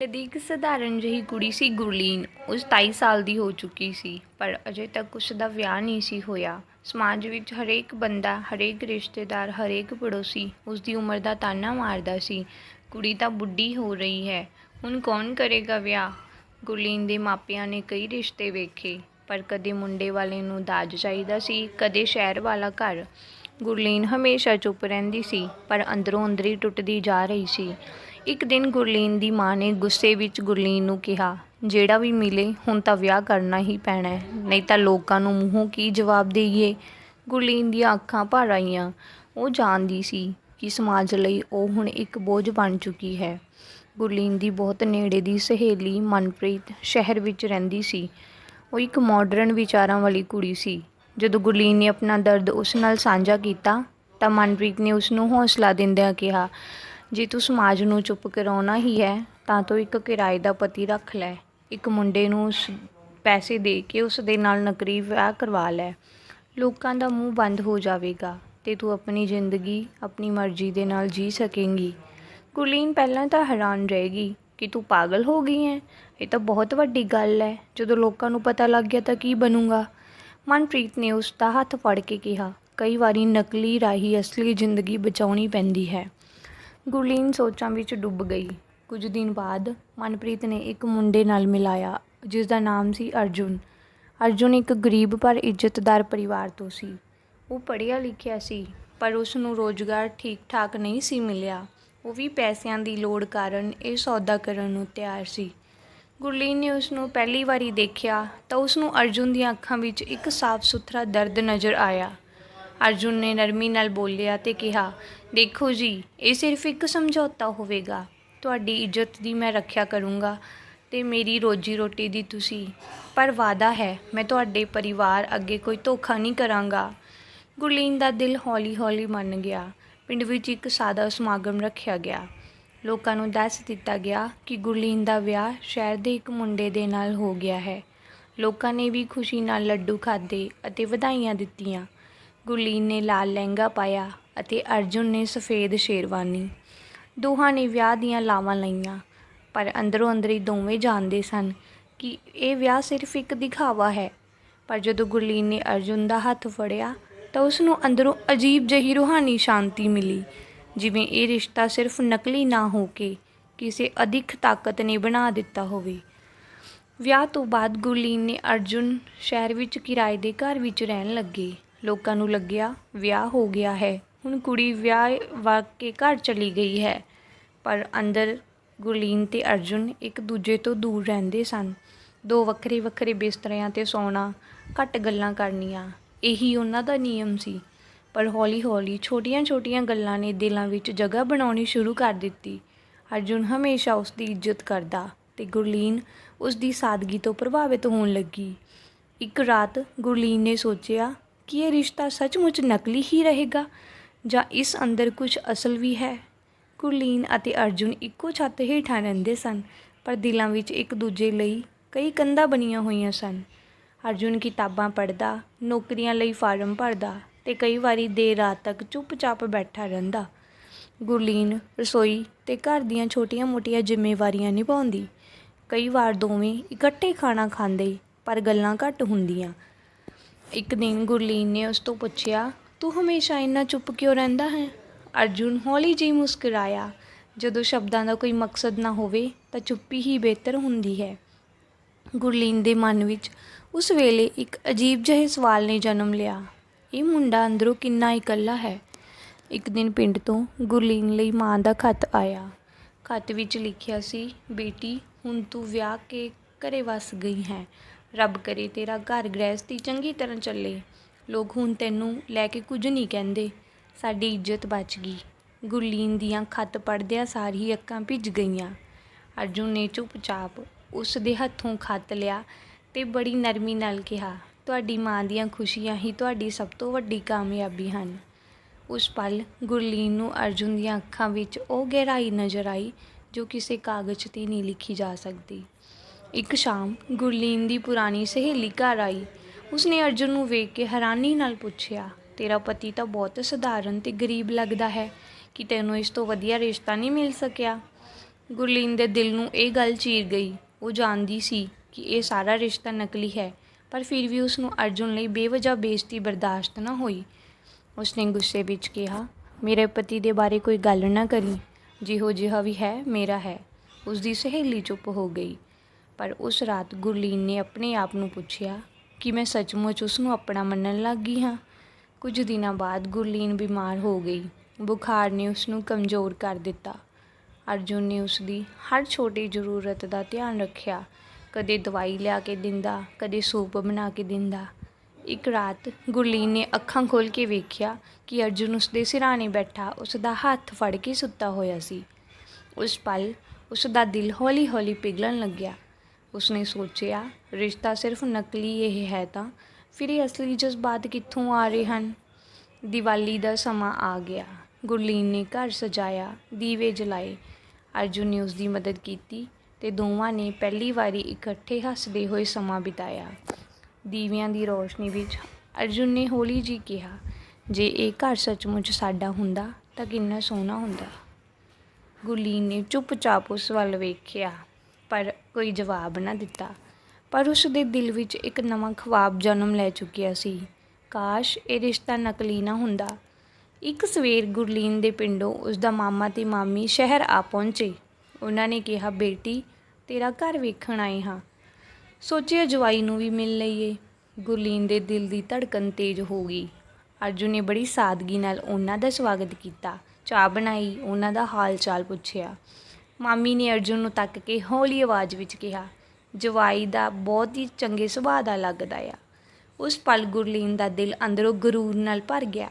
ਕਦੀ ਇੱਕ ਸਧਾਰਨ ਜਿਹੀ ਕੁੜੀ ਸੀ ਗੁਰਲੀਨ। ਉਹ 27 ਸਾਲ ਦੀ ਹੋ ਚੁੱਕੀ ਸੀ, ਪਰ ਅਜੇ ਤੱਕ ਉਸ ਦਾ ਵਿਆਹ ਨਹੀਂ ਸੀ ਹੋਇਆ। ਸਮਾਜ ਵਿੱਚ ਹਰੇਕ ਬੰਦਾ, ਹਰੇਕ ਰਿਸ਼ਤੇਦਾਰ, ਹਰੇਕ ਪੜੋਸੀ ਉਸ ਦੀ ਉਮਰ ਦਾ ਤਾਨਾ ਮਾਰਦਾ ਸੀ। ਕੁੜੀ ਤਾਂ ਬੁੱਢੀ ਹੋ ਰਹੀ ਹੈ। ਹੁਣ ਕੌਣ ਕਰੇਗਾ ਵਿਆਹ? ਗੁਰਲੀਨ ਦੇ ਮਾਪਿਆਂ ਨੇ ਕਈ ਰਿਸ਼ਤੇ ਵੇਖੇ, ਪਰ ਕਦੇ ਮੁੰਡੇ ਵਾਲੇ ਨੂੰ ਦਾਜ ਚਾਹੀਦਾ ਸੀ, ਕਦੇ ਸ਼ਹਿਰ ਵਾਲਾ ਘਰ। ਗੁਰਲੀਨ ਹਮੇਸ਼ਾ ਚੁੱਪ ਰਹਿੰਦੀ ਸੀ, ਪਰ ਅੰਦਰੋਂ ਅੰਦਰੀ ਟੁੱਟਦੀ ਜਾ ਰਹੀ ਸੀ। ਇੱਕ ਦਿਨ ਗੁਰਲੀਨ ਦੀ ਮਾਂ ਨੇ ਗੁੱਸੇ ਵਿੱਚ ਗੁਰਲੀਨ ਨੂੰ ਕਿਹਾ, ਜਿਹੜਾ ਵੀ ਮਿਲੇ, ਹੁਣ ਤਾਂ ਵਿਆਹ ਕਰਨਾ ਹੀ ਪੈਣਾ ਹੈ, ਨਹੀਂ ਤਾਂ ਲੋਕਾਂ ਨੂੰ ਮੂੰਹੋਂ ਕੀ ਜਵਾਬ ਦੇਈਏ? ਗੁਰਲੀਨ ਦੀਆਂ ਅੱਖਾਂ ਭਰ ਆਈਆਂ। ਉਹ ਜਾਣਦੀ ਸੀ ਕਿ ਸਮਾਜ ਲਈ ਉਹ ਹੁਣ ਇੱਕ ਬੋਝ ਬਣ ਚੁੱਕੀ ਹੈ। ਗੁਰਲੀਨ ਦੀ ਬਹੁਤ ਨੇੜੇ ਦੀ ਸਹੇਲੀ ਮਨਪ੍ਰੀਤ ਸ਼ਹਿਰ ਵਿੱਚ ਰਹਿੰਦੀ ਸੀ। ਉਹ ਇੱਕ ਮਾਡਰਨ ਵਿਚਾਰਾਂ ਵਾਲੀ ਕੁੜੀ ਸੀ। ਜਦੋਂ ਗੁਰਲੀਨ ਨੇ ਆਪਣਾ ਦਰਦ ਉਸ ਨਾਲ ਸਾਂਝਾ ਕੀਤਾ, ਤਾਂ ਮਨਪ੍ਰੀਤ ਨੇ ਉਸ ਨੂੰ ਹੌਸਲਾ ਦਿੰਦਿਆਂ ਕਿਹਾ ਜੇ ਤੂੰ ਸਮਾਜ ਨੂੰ ਚੁੱਪ ਕਰਾਉਣਾ ਹੀ ਹੈ, ਤਾਂ ਤੂੰ ਇੱਕ ਕਿਰਾਏ ਦਾ ਪਤੀ ਰੱਖ ਲੈ। ਇੱਕ ਮੁੰਡੇ ਨੂੰ ਉਸ ਪੈਸੇ ਦੇ ਕੇ ਉਸ ਦੇ ਨਾਲ ਨਕਲੀ ਵਿਆਹ ਕਰਵਾ ਲੈ। ਲੋਕਾਂ ਦਾ ਮੂੰਹ ਬੰਦ ਹੋ ਜਾਵੇਗਾ ਤੇ ਤੂੰ ਆਪਣੀ ਜ਼ਿੰਦਗੀ ਆਪਣੀ ਮਰਜ਼ੀ ਦੇ ਨਾਲ ਜੀ ਸਕੇਂਗੀ। ਗੁਰਲੀਨ ਪਹਿਲਾਂ ਤਾਂ ਹੈਰਾਨ ਰਹੇਗੀ ਕਿ ਤੂੰ ਪਾਗਲ ਹੋ ਗਈ ਹੈ। ਇਹ ਤਾਂ ਬਹੁਤ ਵੱਡੀ ਗੱਲ ਹੈ। ਜਦੋਂ ਲੋਕਾਂ ਨੂੰ ਪਤਾ ਲੱਗ ਗਿਆ ਤਾਂ ਕੀ ਬਣੂਗਾ? ਮਨਪ੍ਰੀਤ ਨੇ ਉਸ ਦਾ ਹੱਥ ਫੜ ਕੇ ਕਿਹਾ, ਕਈ ਵਾਰੀ ਨਕਲੀ ਰਾਹੀਂ ਅਸਲੀ ਜ਼ਿੰਦਗੀ ਬਚਾਉਣੀ ਪੈਂਦੀ ਹੈ। ਗੁਰਲੀਨ ਸੋਚਾਂ ਵਿੱਚ ਡੁੱਬ ਗਈ। ਕੁਝ ਦਿਨ ਬਾਅਦ ਮਨਪ੍ਰੀਤ ਨੇ ਇੱਕ ਮੁੰਡੇ ਨਾਲ ਮਿਲਾਇਆ, ਜਿਸ ਦਾ ਨਾਮ ਸੀ ਅਰਜੁਨ। ਅਰਜੁਨ ਇੱਕ ਗਰੀਬ ਪਰ ਇੱਜ਼ਤਦਾਰ ਪਰਿਵਾਰ ਤੋਂ ਸੀ। ਉਹ ਪੜ੍ਹਿਆ ਲਿਖਿਆ ਸੀ, ਪਰ ਉਸ ਨੂੰ ਰੋਜ਼ਗਾਰ ਠੀਕ ਠਾਕ ਨਹੀਂ ਸੀ ਮਿਲਿਆ। ਉਹ ਵੀ ਪੈਸਿਆਂ ਦੀ ਲੋੜ ਕਾਰਨ ਇਹ ਸੌਦਾ ਕਰਨ ਨੂੰ ਤਿਆਰ ਸੀ। ਗੁਰਲੀਨ ਨੇ ਉਸ ਨੂੰ ਪਹਿਲੀ ਵਾਰੀ ਦੇਖਿਆ ਤਾਂ ਉਸ ਨੂੰ ਅਰਜੁਨ ਦੀਆਂ ਅੱਖਾਂ ਵਿੱਚ ਇੱਕ ਸਾਫ਼ ਸੁਥਰਾ ਦਰਦ ਨਜ਼ਰ ਆਇਆ। ਅਰਜੁਨ ਨੇ ਨਰਮੀ ਨਾਲ ਬੋਲਿਆ ਤੇ ਕਿਹਾ, ਦੇਖੋ ਜੀ, ਇਹ ਸਿਰਫ ਇੱਕ ਸਮਝੌਤਾ ਹੋਵੇਗਾ। ਤੁਹਾਡੀ ਇੱਜ਼ਤ ਦੀ ਮੈਂ ਰੱਖਿਆ ਕਰੂੰਗਾ ਤੇ ਮੇਰੀ ਰੋਜੀ ਰੋਟੀ ਦੀ ਤੁਸੀਂ। ਪਰ ਵਾਅਦਾ ਹੈ, ਮੈਂ ਤੁਹਾਡੇ ਪਰਿਵਾਰ ਅੱਗੇ ਕੋਈ ਧੋਖਾ ਨਹੀਂ ਕਰਾਂਗਾ। ਗੁਰਲੀਨ ਦਾ ਦਿਲ ਹੌਲੀ-ਹੌਲੀ ਮੰਨ ਗਿਆ। ਪਿੰਡ ਵਿੱਚ ਇੱਕ ਸਾਦਾ ਸਮਾਗਮ ਰੱਖਿਆ ਗਿਆ। ਲੋਕਾਂ ਨੂੰ ਦੱਸ ਦਿੱਤਾ ਗਿਆ ਕਿ ਗੁਰਲੀਨ ਦਾ ਵਿਆਹ ਸ਼ਹਿਰ ਦੇ ਇੱਕ ਮੁੰਡੇ ਦੇ ਨਾਲ ਹੋ ਗਿਆ ਹੈ। ਲੋਕਾਂ ਨੇ ਵੀ ਖੁਸ਼ੀ ਨਾਲ ਲੱਡੂ ਖਾਦੇ ਅਤੇ ਵਧਾਈਆਂ ਦਿੱਤੀਆਂ। ਗੁਰਲੀਨ ਨੇ ਲਾਲ ਲਹਿੰਗਾ ਪਾਇਆ ਅਤੇ ਅਰਜੁਨ ਨੇ ਸਫੇਦ ਸ਼ੇਰਵਾਨੀ। ਦੋਹਾਂ ਨੇ ਵਿਆਹ ਦੀਆਂ ਲਾਵਾਂ ਲਈਆਂ, ਪਰ ਅੰਦਰੋਂ ਅੰਦਰ ਹੀ ਦੋਵੇਂ ਜਾਣਦੇ ਸਨ ਕਿ ਇਹ ਵਿਆਹ ਸਿਰਫ ਇੱਕ ਦਿਖਾਵਾ ਹੈ। ਪਰ ਜਦੋਂ ਗੁਰਲੀਨ ਨੇ ਅਰਜੁਨ ਦਾ ਹੱਥ ਫੜਿਆ, ਤਾਂ ਉਸ ਨੂੰ ਅੰਦਰੋਂ ਅਜੀਬ ਜਿਹੀ ਰੂਹਾਨੀ ਸ਼ਾਂਤੀ ਮਿਲੀ, ਜਿਵੇਂ ਇਹ ਰਿਸ਼ਤਾ ਸਿਰਫ ਨਕਲੀ ਨਾ ਹੋ ਕੇ ਕਿਸੇ ਅਧਿਕ ਤਾਕਤ ਨੇ ਬਣਾ ਦਿੱਤਾ ਹੋਵੇ। ਵਿਆਹ ਤੋਂ ਬਾਅਦ ਗੁਰਲੀਨ ਨੇ ਅਰਜੁਨ ਸ਼ਹਿਰ ਵਿੱਚ ਕਿਰਾਏ ਦੇ ਘਰ ਵਿੱਚ ਰਹਿਣ ਲੱਗੇ। ਲੋਕਾਂ ਨੂੰ ਲੱਗਿਆ ਵਿਆਹ ਹੋ ਗਿਆ ਹੈ। ਹੁਣ ਕੁੜੀ ਵਿਆਹ ਵਾ ਕੇ ਘਰ ਚਲੀ ਗਈ ਹੈ। ਪਰ ਅੰਦਰ ਗੁਰਲੀਨ ਅਤੇ ਅਰਜੁਨ ਇੱਕ ਦੂਜੇ ਤੋਂ ਦੂਰ ਰਹਿੰਦੇ ਸਨ। ਦੋ ਵੱਖਰੇ ਵੱਖਰੇ ਬਿਸਤਰਿਆਂ ਤੇ ਸੌਣਾ ਘੱਟ ਗੱਲਾਂ ਕਰਨੀਆਂ, ਇਹੀ ਉਹਨਾਂ ਦਾ ਨਿਯਮ ਸੀ। ਪਰ ਹੌਲੀ-ਹੌਲੀ ਛੋਟੀਆਂ-ਛੋਟੀਆਂ ਗੱਲਾਂ ਨੇ ਦਿਲਾਂ ਵਿੱਚ ਜਗ੍ਹਾ ਬਣਾਉਣੀ ਸ਼ੁਰੂ ਕਰ ਦਿੱਤੀ। ਅਰਜੁਨ ਹਮੇਸ਼ਾ ਉਸ ਦੀ ਇੱਜ਼ਤ ਕਰਦਾ ਤੇ ਗੁਰਲੀਨ ਉਸ ਦੀ ਸਾਦਗੀ ਤੋਂ ਪ੍ਰਭਾਵਿਤ ਹੋਣ ਲੱਗੀ। ਇੱਕ ਰਾਤ ਗੁਰਲੀਨ ਨੇ ਸੋਚਿਆ ਕਿ ਇਹ ਰਿਸ਼ਤਾ ਸੱਚਮੁੱਚ ਨਕਲੀ ਹੀ ਰਹੇਗਾ ਜਾਂ ਇਸ ਅੰਦਰ ਕੁਝ ਅਸਲ ਵੀ ਹੈ? ਗੁਰਲੀਨ ਅਤੇ ਅਰਜੁਨ ਇੱਕੋ ਛੱਤ ਹੇਠਾਂ ਰਹਿੰਦੇ ਸਨ, ਪਰ ਦਿਲਾਂ ਵਿੱਚ ਇੱਕ ਦੂਜੇ ਲਈ ਕਈ ਕੰਧਾਂ ਬਣੀਆਂ ਹੋਈਆਂ ਸਨ। ਅਰਜੁਨ ਕਿਤਾਬਾਂ ਪੜ੍ਹਦਾ, ਨੌਕਰੀਆਂ ਲਈ ਫਾਰਮ ਭਰਦਾ ਤੇ ਕਈ ਵਾਰੀ ਦੇਰ ਰਾਤ ਤੱਕ ਚੁੱਪਚਾਪ ਬੈਠਾ ਰਹਿੰਦਾ। ਗੁਰਲੀਨ ਰਸੋਈ ਤੇ ਘਰ ਦੀਆਂ ਛੋਟੀਆਂ-ਮੋਟੀਆਂ ਜ਼ਿੰਮੇਵਾਰੀਆਂ ਨਿਭਾਉਂਦੀ। ਕਈ ਵਾਰ ਦੋਵੇਂ ਇਕੱਠੇ ਖਾਣਾ ਖਾਂਦੇ, ਪਰ ਗੱਲਾਂ ਘੱਟ ਹੁੰਦੀਆਂ। ਇੱਕ ਦਿਨ ਗੁਰਲੀਨ ਨੇ ਉਸ ਤੋਂ ਪੁੱਛਿਆ, ਤੂੰ ਹਮੇਸ਼ਾ ਇੰਨਾ ਚੁੱਪ ਕਿਉਂ ਰਹਿੰਦਾ ਹੈ? ਅਰਜੁਨ ਹੌਲੀ ਜਿਹੀ ਮੁਸਕਰਾਇਆ, ਜਦੋਂ ਸ਼ਬਦਾਂ ਦਾ ਕੋਈ ਮਕਸਦ ਨਾ ਹੋਵੇ, ਤਾਂ ਚੁੱਪੀ ਹੀ ਬਿਹਤਰ ਹੁੰਦੀ ਹੈ। ਗੁਰਲੀਨ ਦੇ ਮਨ ਵਿੱਚ ਉਸ ਵੇਲੇ ਇੱਕ ਅਜੀਬ ਜਿਹੇ ਸਵਾਲ ਨੇ ਜਨਮ ਲਿਆ, ਇਹ ਮੁੰਡਾ ਅੰਦਰੋਂ ਕਿੰਨਾ ਇਕੱਲਾ ਹੈ? ਇੱਕ ਦਿਨ ਪਿੰਡ ਤੋਂ ਗੁਰਲੀਨ ਲਈ ਮਾਂ ਦਾ ਖਤ ਆਇਆ। ਖੱਤ ਵਿੱਚ ਲਿਖਿਆ ਸੀ, ਬੇਟੀ, ਹੁਣ ਤੂੰ ਵਿਆਹ ਕੇ ਘਰੇ ਵਸ ਗਈ ਹੈ। ਰੱਬ ਕਰੇ, ਤੇਰਾ ਘਰ ਗ੍ਰਹਿਸਥੀ ਚੰਗੀ ਤਰ੍ਹਾਂ ਚੱਲੇ। ਲੋਕ ਹੁਣ ਤੈਨੂੰ ਲੈ ਕੇ ਕੁਝ ਨਹੀਂ ਕਹਿੰਦੇ। ਸਾਡੀ ਇੱਜ਼ਤ ਬਚ ਗਈ। ਗੁਰਲੀਨ ਦੀਆਂ ਖੱਤ ਪੜ੍ਹਦਿਆਂ ਸਾਰ ਹੀ ਅੱਖਾਂ ਭਿੱਜ ਗਈਆਂ। ਅਰਜੁਨ ਨੇ ਚੁੱਪਚਾਪ ਉਸ ਦੇ ਹੱਥੋਂ ਖੱਤ ਲਿਆ ਤੇ ਬੜੀ ਨਰਮੀ ਨਾਲ ਕਿਹਾ, ਤੁਹਾਡੀ ਮਾਂ ਦੀਆਂ ਖੁਸ਼ੀਆਂ ਹੀ ਤੁਹਾਡੀ ਸਭ ਤੋਂ ਵੱਡੀ ਕਾਮਯਾਬੀ ਹਨ। ਉਸ ਪਲ ਗੁਰਲੀਨ ਨੂੰ ਅਰਜੁਨ ਦੀਆਂ ਅੱਖਾਂ ਵਿੱਚ ਉਹ ਗਹਿਰਾਈ ਨਜ਼ਰ ਆਈ ਜੋ ਕਿਸੇ ਕਾਗਜ਼ ਤੇ ਨਹੀਂ ਲਿਖੀ ਜਾ ਸਕਦੀ। ਇੱਕ ਸ਼ਾਮ ਗੁਰਲੀਨ ਦੀ ਪੁਰਾਣੀ ਸਹੇਲੀ ਘਰ ਆਈ। ਉਸਨੇ ਅਰਜੁਨ ਨੂੰ ਵੇਖ ਕੇ ਹੈਰਾਨੀ ਨਾਲ ਪੁੱਛਿਆ, ਤੇਰਾ ਪਤੀ ਤਾਂ ਬਹੁਤ ਸਧਾਰਨ ਤੇ ਗਰੀਬ ਲੱਗਦਾ ਹੈ, ਕਿ ਤੈਨੂੰ ਇਸ ਤੋਂ ਵਧੀਆ ਰਿਸ਼ਤਾ ਨਹੀਂ ਮਿਲ ਸਕਿਆ? ਗੁਰਲੀਨ ਦੇ ਦਿਲ ਨੂੰ ਇਹ ਗੱਲ ਚੀਰ ਗਈ। ਉਹ ਜਾਣਦੀ ਸੀ ਕਿ ਇਹ ਸਾਰਾ ਰਿਸ਼ਤਾ ਨਕਲੀ ਹੈ, ਪਰ ਫਿਰ ਵੀ ਉਸ ਨੂੰ ਅਰਜੁਨ ਲਈ ਬੇਵਜ੍ਹਾ ਬੇਇੱਜ਼ਤੀ ਬਰਦਾਸ਼ਤ ਨਾ ਹੋਈ। ਉਸਨੇ ਗੁੱਸੇ ਵਿੱਚ ਕਿਹਾ, ਮੇਰੇ ਪਤੀ ਦੇ ਬਾਰੇ ਕੋਈ ਗੱਲ ਨਾ ਕਰੀ, ਜਿਹੋ ਜਿਹਾ ਵੀ ਹੈ, ਮੇਰਾ ਹੈ। ਉਸ ਦੀ ਸਹੇਲੀ ਚੁੱਪ ਹੋ ਗਈ। ਪਰ ਉਸ ਰਾਤ ਗੁਰਲੀਨ ਨੇ ਆਪਣੇ ਆਪ ਨੂੰ ਪੁੱਛਿਆ ਕਿ ਮੈਂ ਸੱਚਮੁੱਚ ਉਸ ਨੂੰ ਆਪਣਾ ਮੰਨਣ ਲੱਗ ਗਈ ਹਾਂ। ਕੁਝ ਦਿਨਾਂ ਬਾਅਦ ਗੁਰਲੀਨ ਬਿਮਾਰ ਹੋ ਗਈ। ਬੁਖਾਰ ਨੇ ਉਸ ਨੂੰ ਕਮਜ਼ੋਰ ਕਰ ਦਿੱਤਾ। ਅਰਜੁਨ ਨੇ ਉਸ ਦੀ ਹਰ ਛੋਟੀ ਜ਼ਰੂਰਤ ਦਾ ਧਿਆਨ ਰੱਖਿਆ। ਕਦੇ ਦਵਾਈ ਲਿਆ ਕੇ ਦਿੰਦਾ, ਕਦੇ ਸੂਪ ਬਣਾ ਕੇ ਦਿੰਦਾ। ਇੱਕ ਰਾਤ ਗੁਰਲੀਨ ਨੇ ਅੱਖਾਂ ਖੋਲ੍ਹ ਕੇ ਵੇਖਿਆ ਕਿ ਅਰਜੁਨ ਉਸ ਦੇ ਸਿਰਹਾਣੇ ਬੈਠਾ ਉਸ ਦਾ ਹੱਥ ਫੜ ਕੇ ਸੁੱਤਾ ਹੋਇਆ ਸੀ। ਉਸ ਪਲ ਉਸ ਦਾ ਦਿਲ ਹੌਲੀ-ਹੌਲੀ ਪਿਘਲਣ ਲੱਗਿਆ। ਉਸਨੇ ਸੋਚਿਆ, ਰਿਸ਼ਤਾ ਸਿਰਫ ਨਕਲੀ ਇਹ ਹੈ ਤਾਂ ਫਿਰ ਇਹ ਅਸਲੀ ਜਜ਼ਬਾਤ ਕਿੱਥੋਂ ਆ ਰਹੇ ਹਨ? ਦੀਵਾਲੀ ਦਾ ਸਮਾਂ ਆ ਗਿਆ। ਗੁਰਲੀਨ ਨੇ ਘਰ ਸਜਾਇਆ, ਦੀਵੇ ਜਲਾਏ। ਅਰਜੁਨ ਨੇ ਉਸ ਦੀ ਮਦਦ ਕੀਤੀ ਤੇ ਦੋਵਾਂ ਨੇ ਪਹਿਲੀ ਵਾਰੀ ਇਕੱਠੇ ਹੱਸਦੇ ਹੋਏ ਸਮਾਂ ਬਿਤਾਇਆ। ਦੀਵਿਆਂ ਦੀ ਰੋਸ਼ਨੀ ਵਿੱਚ ਅਰਜੁਨ ਨੇ ਹੌਲੀ ਜੀ ਕਿਹਾ, ਜੇ ਇਹ ਘਰ ਸੱਚਮੁੱਚ ਸਾਡਾ ਹੁੰਦਾ ਤਾਂ ਕਿੰਨਾ ਸੋਹਣਾ ਹੁੰਦਾ। ਗੁਰਲੀਨ ਨੇ ਚੁੱਪਚਾਪ ਉਸ ਵੱਲ ਵੇਖਿਆ। ਪਰ ਕੋਈ ਜਵਾਬ ਨਾ ਦਿੱਤਾ। ਪਰ ਉਸ ਦੇ ਦਿਲ ਵਿੱਚ ਇੱਕ ਨਵਾਂ ਖੁਆਬ ਜਨਮ ਲੈ ਚੁੱਕਿਆ ਸੀ। ਕਾਸ਼ ਇਹ ਰਿਸ਼ਤਾ ਨਕਲੀ ਨਾ ਹੁੰਦਾ। ਇੱਕ ਸਵੇਰ ਗੁਰਲੀਨ ਦੇ ਪਿੰਡੋਂ ਉਸ ਦਾ ਮਾਮਾ ਤੇ ਮਾਮੀ ਸ਼ਹਿਰ ਆ ਪਹੁੰਚੇ। ਉਹਨਾਂ ਨੇ ਕਿਹਾ, ਬੇਟੀ, ਤੇਰਾ ਘਰ ਵੇਖਣ ਆਏ ਹਾਂ। ਸੋਚਿਆ ਜਵਾਈ ਨੂੰ ਵੀ ਮਿਲ ਲਈਏ ਗੁਰਲੀਨ ਦੇ ਦਿਲ ਦੀ ਧੜਕਨ ਤੇਜ਼ ਹੋ ਗਈ। ਅਰਜੁਨ ਨੇ ਬੜੀ ਸਾਦਗੀ ਨਾਲ ਉਹਨਾਂ ਦਾ ਸਵਾਗਤ ਕੀਤਾ। ਚਾਹ ਬਣਾਈ, ਉਹਨਾਂ ਦਾ ਹਾਲ ਚਾਲ ਪੁੱਛਿਆ। ਮਾਮੀ ਨੇ ਅਰਜੁਨ ਨੂੰ ਤੱਕ ਕੇ ਹੌਲੀ ਆਵਾਜ਼ ਵਿੱਚ ਕਿਹਾ, ਜਵਾਈ ਦਾ ਬਹੁਤ ਹੀ ਚੰਗੇ ਸੁਭਾਅ ਦਾ ਲੱਗਦਾ ਆ। ਉਸ ਪਲ ਗੁਰਲੀਨ ਦਾ ਦਿਲ ਅੰਦਰੋਂ ਗਰੂਰ ਨਾਲ ਭਰ ਗਿਆ।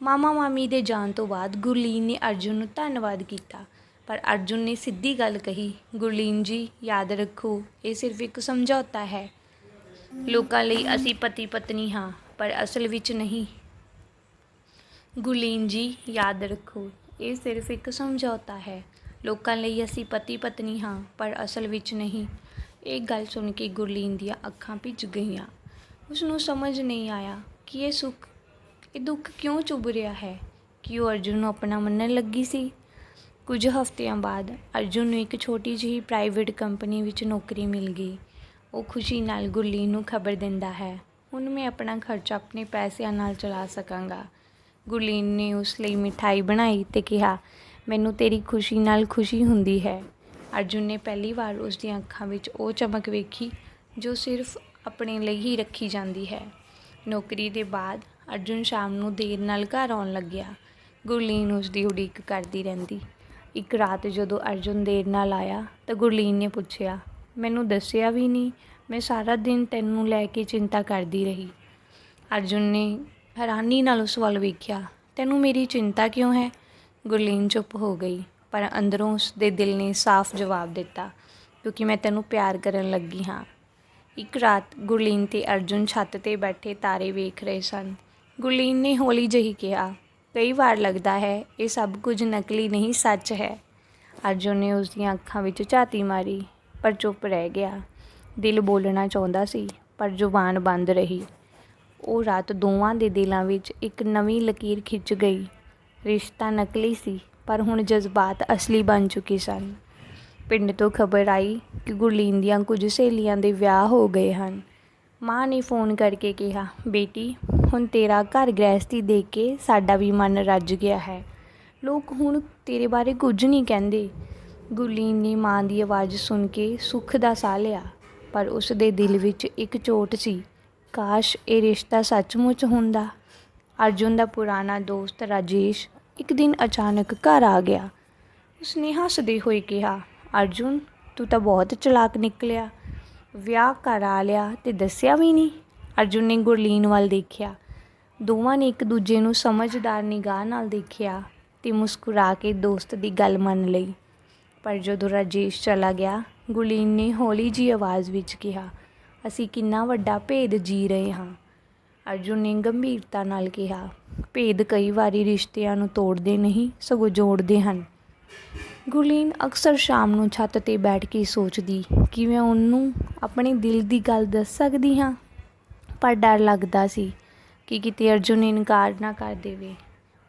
ਮਾਮਾ ਮਾਮੀ ਦੇ ਜਾਣ ਤੋਂ ਬਾਅਦ ਗੁਰਲੀਨ ਨੇ ਅਰਜੁਨ ਨੂੰ ਧੰਨਵਾਦ ਕੀਤਾ, ਪਰ ਅਰਜੁਨ ਨੇ ਸਿੱਧੀ ਗੱਲ ਕਹੀ, ਗੁਰਲੀਨ ਜੀ, ਯਾਦ ਰੱਖੋ, ਇਹ ਸਿਰਫ ਇੱਕ ਸਮਝੌਤਾ ਹੈ। ਲੋਕਾਂ ਲਈ ਅਸੀਂ ਪਤੀ ਪਤਨੀ ਹਾਂ, ਪਰ ਅਸਲ ਵਿੱਚ ਨਹੀਂ। ਗੁਰਲੀਨ ਜੀ, ਯਾਦ ਰੱਖੋ, ਇਹ ਸਿਰਫ ਇੱਕ ਸਮਝੌਤਾ ਹੈ। ਲੋਕਾਂ ਲਈ ਅਸੀਂ ਪਤੀ ਪਤਨੀ ਹਾਂ, ਪਰ ਅਸਲ ਵਿੱਚ ਨਹੀਂ। ਇਹ ਗੱਲ ਸੁਣ ਕੇ ਗੁਰਲੀਨ ਦੀਆਂ ਅੱਖਾਂ ਭਿੱਜ ਗਈਆਂ। ਉਸ ਨੂੰ ਸਮਝ ਨਹੀਂ ਆਇਆ ਕਿ ਇਹ ਸੁੱਖ, ਇਹ ਦੁੱਖ ਕਿਉਂ ਚੁੱਭ ਰਿਹਾ ਹੈ ਕਿ ਉਹ ਅਰਜੁਨ ਨੂੰ ਆਪਣਾ ਮੰਨਣ ਲੱਗੀ ਸੀ? ਕੁਝ ਹਫ਼ਤਿਆਂ ਬਾਅਦ ਅਰਜੁਨ ਨੂੰ ਇੱਕ ਛੋਟੀ ਜਿਹੀ ਪ੍ਰਾਈਵੇਟ ਕੰਪਨੀ ਵਿੱਚ ਨੌਕਰੀ ਮਿਲ ਗਈ। ਉਹ ਖੁਸ਼ੀ ਨਾਲ ਗੁਰਲੀਨ ਨੂੰ ਖਬਰ ਦਿੰਦਾ ਹੈ, ਹੁਣ ਮੈਂ ਆਪਣਾ ਖਰਚਾ ਆਪਣੇ ਪੈਸਿਆਂ ਨਾਲ ਚਲਾ ਸਕਾਂਗਾ। ਗੁਰਲੀਨ ਨੇ ਉਸ ਲਈ ਮਿਠਾਈ ਬਣਾਈ ਤੇ ਕਿਹਾ ਮੈਨੂੰ ਤੇਰੀ ਖੁਸ਼ੀ ਨਾਲ ਖੁਸ਼ੀ ਹੁੰਦੀ ਹੈ। ਅਰਜੁਨ ਨੇ ਪਹਿਲੀ ਵਾਰ ਉਸ ਦੀਆਂ ਅੱਖਾਂ ਵਿੱਚ ਉਹ ਚਮਕ ਵੇਖੀ, ਜੋ ਸਿਰਫ ਆਪਣੇ ਲਈ ਹੀ ਰੱਖੀ ਜਾਂਦੀ ਹੈ। ਨੌਕਰੀ ਦੇ ਬਾਅਦ ਅਰਜੁਨ ਸ਼ਾਮ ਨੂੰ ਦੇਰ ਨਾਲ ਘਰ ਆਉਣ ਲੱਗਿਆ। ਗੁਰਲੀਨ ਉਸ ਦੀ ਉਡੀਕ ਕਰਦੀ ਰਹਿੰਦੀ। ਇੱਕ ਰਾਤ ਜਦੋਂ ਅਰਜੁਨ ਦੇਰ ਨਾਲ ਆਇਆ ਤਾਂ ਗੁਰਲੀਨ ਨੇ ਪੁੱਛਿਆ, ਮੈਨੂੰ ਦੱਸਿਆ ਵੀ ਨਹੀਂ, ਮੈਂ ਸਾਰਾ ਦਿਨ ਤੈਨੂੰ ਲੈ ਕੇ ਚਿੰਤਾ ਕਰਦੀ ਰਹੀ। ਅਰਜੁਨ ਨੇ ਹੈਰਾਨੀ ਨਾਲ ਉਸ ਵੱਲ ਵੇਖਿਆ, ਤੈਨੂੰ ਮੇਰੀ ਚਿੰਤਾ ਕਿਉਂ ਹੈ? ਗੁਰਲੀਨ ਚੁੱਪ ਹੋ ਗਈ, ਪਰ ਅੰਦਰੋਂ ਉਸ ਦੇ ਦਿਲ ਨੇ ਸਾਫ਼ ਜਵਾਬ ਦਿੱਤਾ, ਕਿਉਂਕਿ ਮੈਂ ਤੈਨੂੰ ਪਿਆਰ ਕਰਨ ਲੱਗੀ ਹਾਂ। ਇੱਕ ਰਾਤ ਗੁਰਲੀਨ ਤੇ ਅਰਜੁਨ ਛੱਤ ਤੇ ਬੈਠੇ ਤਾਰੇ ਵੇਖ ਰਹੇ ਸਨ। ਗੁਰਲੀਨ ਨੇ ਹੌਲੀ ਜਿਹੀ ਕਿਹਾ, ਕਈ ਵਾਰ ਲੱਗਦਾ ਹੈ, ਇਹ ਸਭ ਕੁਝ ਨਕਲੀ ਨਹੀਂ, ਸੱਚ ਹੈ। ਅਰਜੁਨ ਨੇ ਉਸ ਦੀਆਂ ਅੱਖਾਂ ਵਿੱਚ ਝਾਤੀ ਮਾਰੀ, ਪਰ ਚੁੱਪ ਰਹਿ ਗਿਆ। ਦਿਲ ਬੋਲਣਾ ਚਾਹੁੰਦਾ ਸੀ, ਪਰ ਜ਼ੁਬਾਨ ਬੰਦ ਰਹੀ। ਉਹ ਰਾਤ ਦੋਵਾਂ ਦੇ ਦਿਲਾਂ ਵਿੱਚ ਇੱਕ ਨਵੀਂ ਲਕੀਰ ਖਿੱਚ ਗਈ। ਰਿਸ਼ਤਾ ਨਕਲੀ ਸੀ, ਪਰ ਹੁਣ ਜਜ਼ਬਾਤ ਅਸਲੀ ਬਣ ਚੁੱਕੇ ਸਨ। ਪਿੰਡ ਤੋਂ ਖਬਰ ਆਈ ਕਿ ਗੁਰਲੀਨ ਦੀਆਂ ਕੁਝ ਸਹੇਲੀਆਂ ਦੇ ਵਿਆਹ ਹੋ ਗਏ ਹਨ। ਮਾਂ ਨੇ ਫੋਨ ਕਰਕੇ ਕਿਹਾ, ਬੇਟੀ, ਹੁਣ ਤੇਰਾ ਘਰ ਗ੍ਰਹਿਸਥੀ ਦੇਖ ਕੇ ਸਾਡਾ ਵੀ ਮਨ ਰੱਜ ਗਿਆ ਹੈ। ਲੋਕ ਹੁਣ ਤੇਰੇ ਬਾਰੇ ਕੁਝ ਨਹੀਂ ਕਹਿੰਦੇ। ਗੁਰਲੀਨ ਨੇ ਮਾਂ ਦੀ ਆਵਾਜ਼ ਸੁਣ ਕੇ ਸੁੱਖ ਦਾ ਸਾਹ ਲਿਆ, ਪਰ ਉਸ ਦੇ ਦਿਲ ਵਿੱਚ ਇੱਕ ਚੋਟ ਸੀ। ਕਾਸ਼ ਇਹ ਰਿਸ਼ਤਾ ਸੱਚਮੁੱਚ ਹੁੰਦਾ? ਅਰਜੁਨ ਦਾ ਪੁਰਾਣਾ ਦੋਸਤ ਰਾਜੇਸ਼ ਇੱਕ ਦਿਨ ਅਚਾਨਕ ਘਰ ਆ ਗਿਆ। ਉਸਨੇ ਹੱਸਦੇ ਹੋਏ ਕਿਹਾ, ਅਰਜੁਨ, ਤੂੰ ਤਾਂ ਬਹੁਤ ਚਲਾਕ ਨਿਕਲਿਆ। ਵਿਆਹ ਕਰਾ ਲਿਆ ਤੇ ਦੱਸਿਆ ਵੀ ਨਹੀਂ? ਅਰਜੁਨ ਨੇ ਗੁਰਲੀਨ ਵੱਲ ਦੇਖਿਆ। ਦੋਵਾਂ ਨੇ ਇੱਕ ਦੂਜੇ ਨੂੰ ਸਮਝਦਾਰ ਨਿਗਾਹ ਨਾਲ ਦੇਖਿਆ ਤੇ ਮੁਸਕਰਾ ਕੇ ਦੋਸਤ ਦੀ ਗੱਲ ਮੰਨ ਲਈ। ਪਰ ਜਦੋਂ ਰਾਜੇਸ਼ ਚਲਾ ਗਿਆ, ਗੁਰਲੀਨ ਨੇ ਹੌਲੀ ਜੀ ਆਵਾਜ਼ ਵਿੱਚ ਕਿਹਾ, ਅਸੀਂ ਕਿੰਨਾ ਵੱਡਾ ਭੇਦ ਜੀ ਰਹੇ ਹਾਂ। ਅਰਜੁਨ ਨੇ ਗੰਭੀਰਤਾ ਨਾਲ ਕਿਹਾ, ਭੇਦ ਕਈ ਵਾਰੀ ਰਿਸ਼ਤਿਆਂ ਨੂੰ ਤੋੜਦੇ ਨਹੀਂ, ਸਗੋਂ ਜੋੜਦੇ ਹਨ। ਗੁਰਲੀਨ ਅਕਸਰ ਸ਼ਾਮ ਨੂੰ ਛੱਤ ਤੇ ਬੈਠ ਕੇ ਸੋਚਦੀ ਕਿ ਮੈਂ ਉਹਨੂੰ ਆਪਣੇ ਦਿਲ ਦੀ ਗੱਲ ਦੱਸ ਸਕਦੀ ਹਾਂ? ਪਰ ਡਰ ਲੱਗਦਾ ਸੀ ਕਿ ਕਿਤੇ ਅਰਜੁਨ ਇਨਕਾਰ ਨਾ ਕਰ ਦੇਵੇ।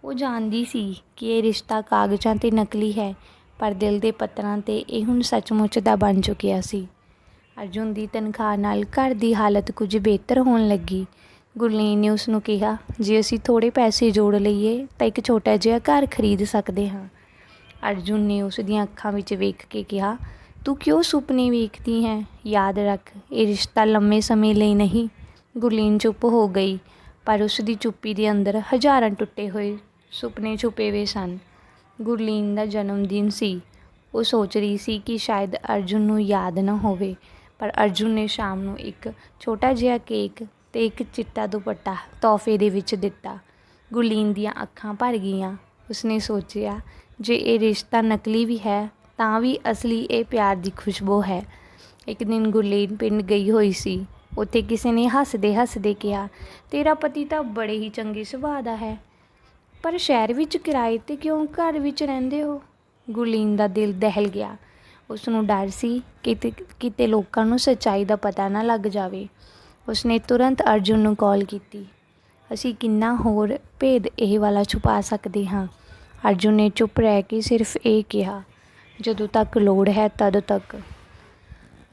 ਉਹ ਜਾਣਦੀ ਸੀ ਕਿ ਇਹ ਰਿਸ਼ਤਾ ਕਾਗਜ਼ਾਂ ਤੇ ਨਕਲੀ ਹੈ, ਪਰ ਦਿਲ ਦੇ ਪੱਤਰਾਂ ਤੇ ਇਹ ਹੁਣ ਸੱਚਮੁੱਚ ਦਾ ਬਣ ਚੁੱਕਿਆ ਸੀ। ਅਰਜੁਨ ਦੀ ਤਨਖਾਹ ਨਾਲ ਘਰ ਦੀ ਹਾਲਤ ਕੁਝ ਬਿਹਤਰ ਹੋਣ ਲੱਗੀ। ਗੁਰਲੀਨ ਨੇ ਉਸ ਨੂੰ ਕਿਹਾ, ਜੇ ਅਸੀਂ ਥੋੜ੍ਹੇ ਪੈਸੇ ਜੋੜ ਲਈਏ, ਤਾਂ ਇੱਕ ਛੋਟਾ ਜਿਹਾ ਘਰ ਖਰੀਦ ਸਕਦੇ ਹਾਂ। ਅਰਜੁਨ ਨੇ ਉਸ ਦੀਆਂ ਅੱਖਾਂ ਵਿੱਚ ਵੇਖ ਕੇ ਕਿਹਾ, ਤੂੰ ਕਿਉਂ ਸੁਪਨੇ ਵੇਖਦੀ ਹੈ? ਯਾਦ ਰੱਖ, ਇਹ ਰਿਸ਼ਤਾ ਲੰਮੇ ਸਮੇਂ ਲਈ ਨਹੀਂ। ਗੁਰਲੀਨ ਚੁੱਪ ਹੋ ਗਈ, ਪਰ ਉਸ ਦੀ ਚੁੱਪੀ ਦੇ ਅੰਦਰ ਹਜ਼ਾਰਾਂ ਟੁੱਟੇ ਹੋਏ ਸੁਪਨੇ ਛੁਪੇ ਹੋਏ ਸਨ। ਗੁਰਲੀਨ ਦਾ ਜਨਮ ਦਿਨ ਸੀ। ਉਹ ਸੋਚ ਰਹੀ ਸੀ ਕਿ ਸ਼ਾਇਦ ਅਰਜੁਨ ਨੂੰ ਯਾਦ ਨਾ ਹੋਵੇ, ਪਰ ਅਰਜੁਨ ਨੇ ਸ਼ਾਮ ਨੂੰ ਇੱਕ ਛੋਟਾ ਜਿਹਾ ਕੇਕ ਤੇ ਇੱਕ ਚਿੱਟਾ ਦੁਪੱਟਾ ਤੋਹਫੇ ਦੇ ਵਿੱਚ ਦਿੱਤਾ। ਗੁਰਲੀਨ ਦੀਆਂ ਅੱਖਾਂ ਭਰ ਗਈਆਂ। ਉਸਨੇ ਸੋਚਿਆ, ਜੇ ਇਹ ਰਿਸ਼ਤਾ ਨਕਲੀ ਵੀ ਹੈ, ਤਾਂ ਵੀ ਅਸਲੀ ਇਹ ਪਿਆਰ ਦੀ ਖੁਸ਼ਬੂ ਹੈ। ਇੱਕ ਦਿਨ ਗੁਰਲੀਨ ਪਿੰਡ ਗਈ ਹੋਈ ਸੀ। ਉੱਥੇ ਕਿਸੇ ਨੇ ਹੱਸਦੇ ਹੱਸਦੇ ਕਿਹਾ, ਤੇਰਾ ਪਤੀ ਤਾਂ ਬੜੇ ਹੀ ਚੰਗੇ ਸੁਭਾਅ ਦਾ ਹੈ। ਪਰ ਸ਼ਹਿਰ ਵਿੱਚ ਕਿਰਾਏ ਤੇ ਕਿਉਂ ਘਰ ਵਿੱਚ ਰਹਿੰਦੇ ਹੋ? ਗੁਰਲੀਨ ਦਾ ਦਿਲ ਦਹਿਲ ਗਿਆ। ਉਸ ਨੂੰ ਡਰ ਸੀ ਕਿ ਕਿਤੇ ਲੋਕਾਂ ਨੂੰ ਸੱਚਾਈ ਦਾ ਪਤਾ ਨਾ ਲੱਗ ਜਾਵੇ। ਉਸਨੇ ਤੁਰੰਤ ਅਰਜੁਨ ਨੂੰ ਕਾਲ ਕੀਤੀ। ਅਸੀਂ ਕਿੰਨਾ ਹੋਰ ਭੇਦ ਇਹ ਵਾਲਾ ਛੁਪਾ ਸਕਦੇ ਹਾਂ? ਅਰਜੁਨ ਨੇ ਚੁੱਪ ਰਹਿ ਕੇ ਸਿਰਫ ਇਹ ਕਿਹਾ, ਜਦੋਂ ਤੱਕ ਲੋੜ ਹੈ ਤਦ ਤੱਕ।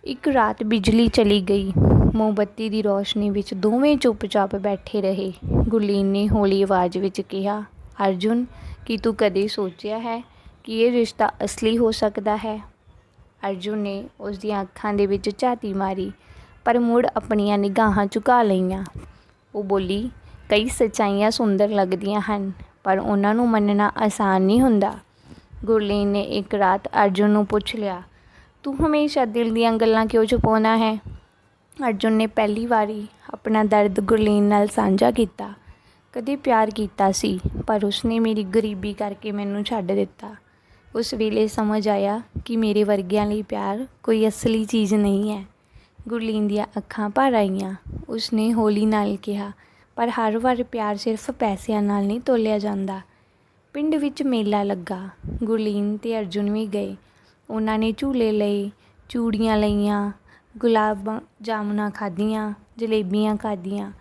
ਇੱਕ ਰਾਤ ਬਿਜਲੀ ਚਲੀ ਗਈ। ਮੋਮਬੱਤੀ ਦੀ ਰੋਸ਼ਨੀ ਵਿੱਚ ਦੋਵੇਂ ਚੁੱਪਚਾਪ ਬੈਠੇ ਰਹੇ। ਗੁਰਲੀਨ ਨੇ ਹੌਲੀ ਆਵਾਜ਼ ਵਿੱਚ ਕਿਹਾ, ਅਰਜੁਨ, ਕੀ ਤੂੰ ਕਦੇ ਸੋਚਿਆ ਹੈ ਕਿ ਇਹ ਰਿਸ਼ਤਾ ਅਸਲੀ ਹੋ ਸਕਦਾ ਹੈ? ਅਰਜੁਨ ਨੇ ਉਸ ਦੀਆਂ ਅੱਖਾਂ ਦੇ ਵਿੱਚ ਝਾਤੀ ਮਾਰੀ। ਪਰ ਮੁੜ ਆਪਣੀਆਂ ਨਿਗਾਹਾਂ ਝੁਕਾ ਲਈਆਂ। ਉਹ ਬੋਲੀ, ਕਈ ਸੱਚਾਈਆਂ ਸੁੰਦਰ ਲੱਗਦੀਆਂ ਹਨ, ਪਰ ਉਹਨਾਂ ਨੂੰ ਮੰਨਣਾ ਆਸਾਨ ਨਹੀਂ ਹੁੰਦਾ। ਗੁਰਲੀਨ ਨੇ ਇੱਕ ਰਾਤ ਅਰਜੁਨ ਨੂੰ ਪੁੱਛ ਲਿਆ, ਤੂੰ ਹਮੇਸ਼ਾ ਦਿਲ ਦੀਆਂ ਗੱਲਾਂ ਕਿਉਂ ਛੁਪਾਉਣਾ ਹੈ? ਅਰਜੁਨ ਨੇ ਪਹਿਲੀ ਵਾਰੀ ਆਪਣਾ ਦਰਦ ਗੁਰਲੀਨ ਨਾਲ ਸਾਂਝਾ ਕੀਤਾ। ਕਦੇ ਪਿਆਰ ਕੀਤਾ ਸੀ, ਪਰ ਉਸਨੇ ਮੇਰੀ ਗਰੀਬੀ ਕਰਕੇ ਮੈਨੂੰ ਛੱਡ ਦਿੱਤਾ। ਉਸ ਵੇਲੇ ਸਮਝ ਆਇਆ ਕਿ ਮੇਰੇ ਵਰਗਿਆਂ ਲਈ ਪਿਆਰ ਕੋਈ ਅਸਲੀ ਚੀਜ਼ ਨਹੀਂ ਹੈ। ਗੁਰਲੀਨ ਦੀਆਂ ਅੱਖਾਂ ਭਰ ਆਈਆਂ। ਉਸਨੇ ਹੌਲੀ ਨਾਲ ਕਿਹਾ, ਪਰ ਹਰ ਵਾਰ ਪਿਆਰ ਸਿਰਫ ਪੈਸਿਆਂ ਨਾਲ ਨਹੀਂ ਤੋਲਿਆ ਜਾਂਦਾ। ਪਿੰਡ ਵਿੱਚ ਮੇਲਾ ਲੱਗਾ। ਗੁਰਲੀਨ ਤੇ ਅਰਜੁਨ ਵੀ ਗਏ। ਉਹਨਾਂ ਨੇ ਝੂਲੇ ਲਏ, ਚੂੜੀਆਂ ਲਈਆਂ, ਗੁਲਾਬ ਜਾਮੁਨਾਂ ਖਾਧੀਆਂ, ਜਲੇਬੀਆਂ ਖਾਧੀਆਂ।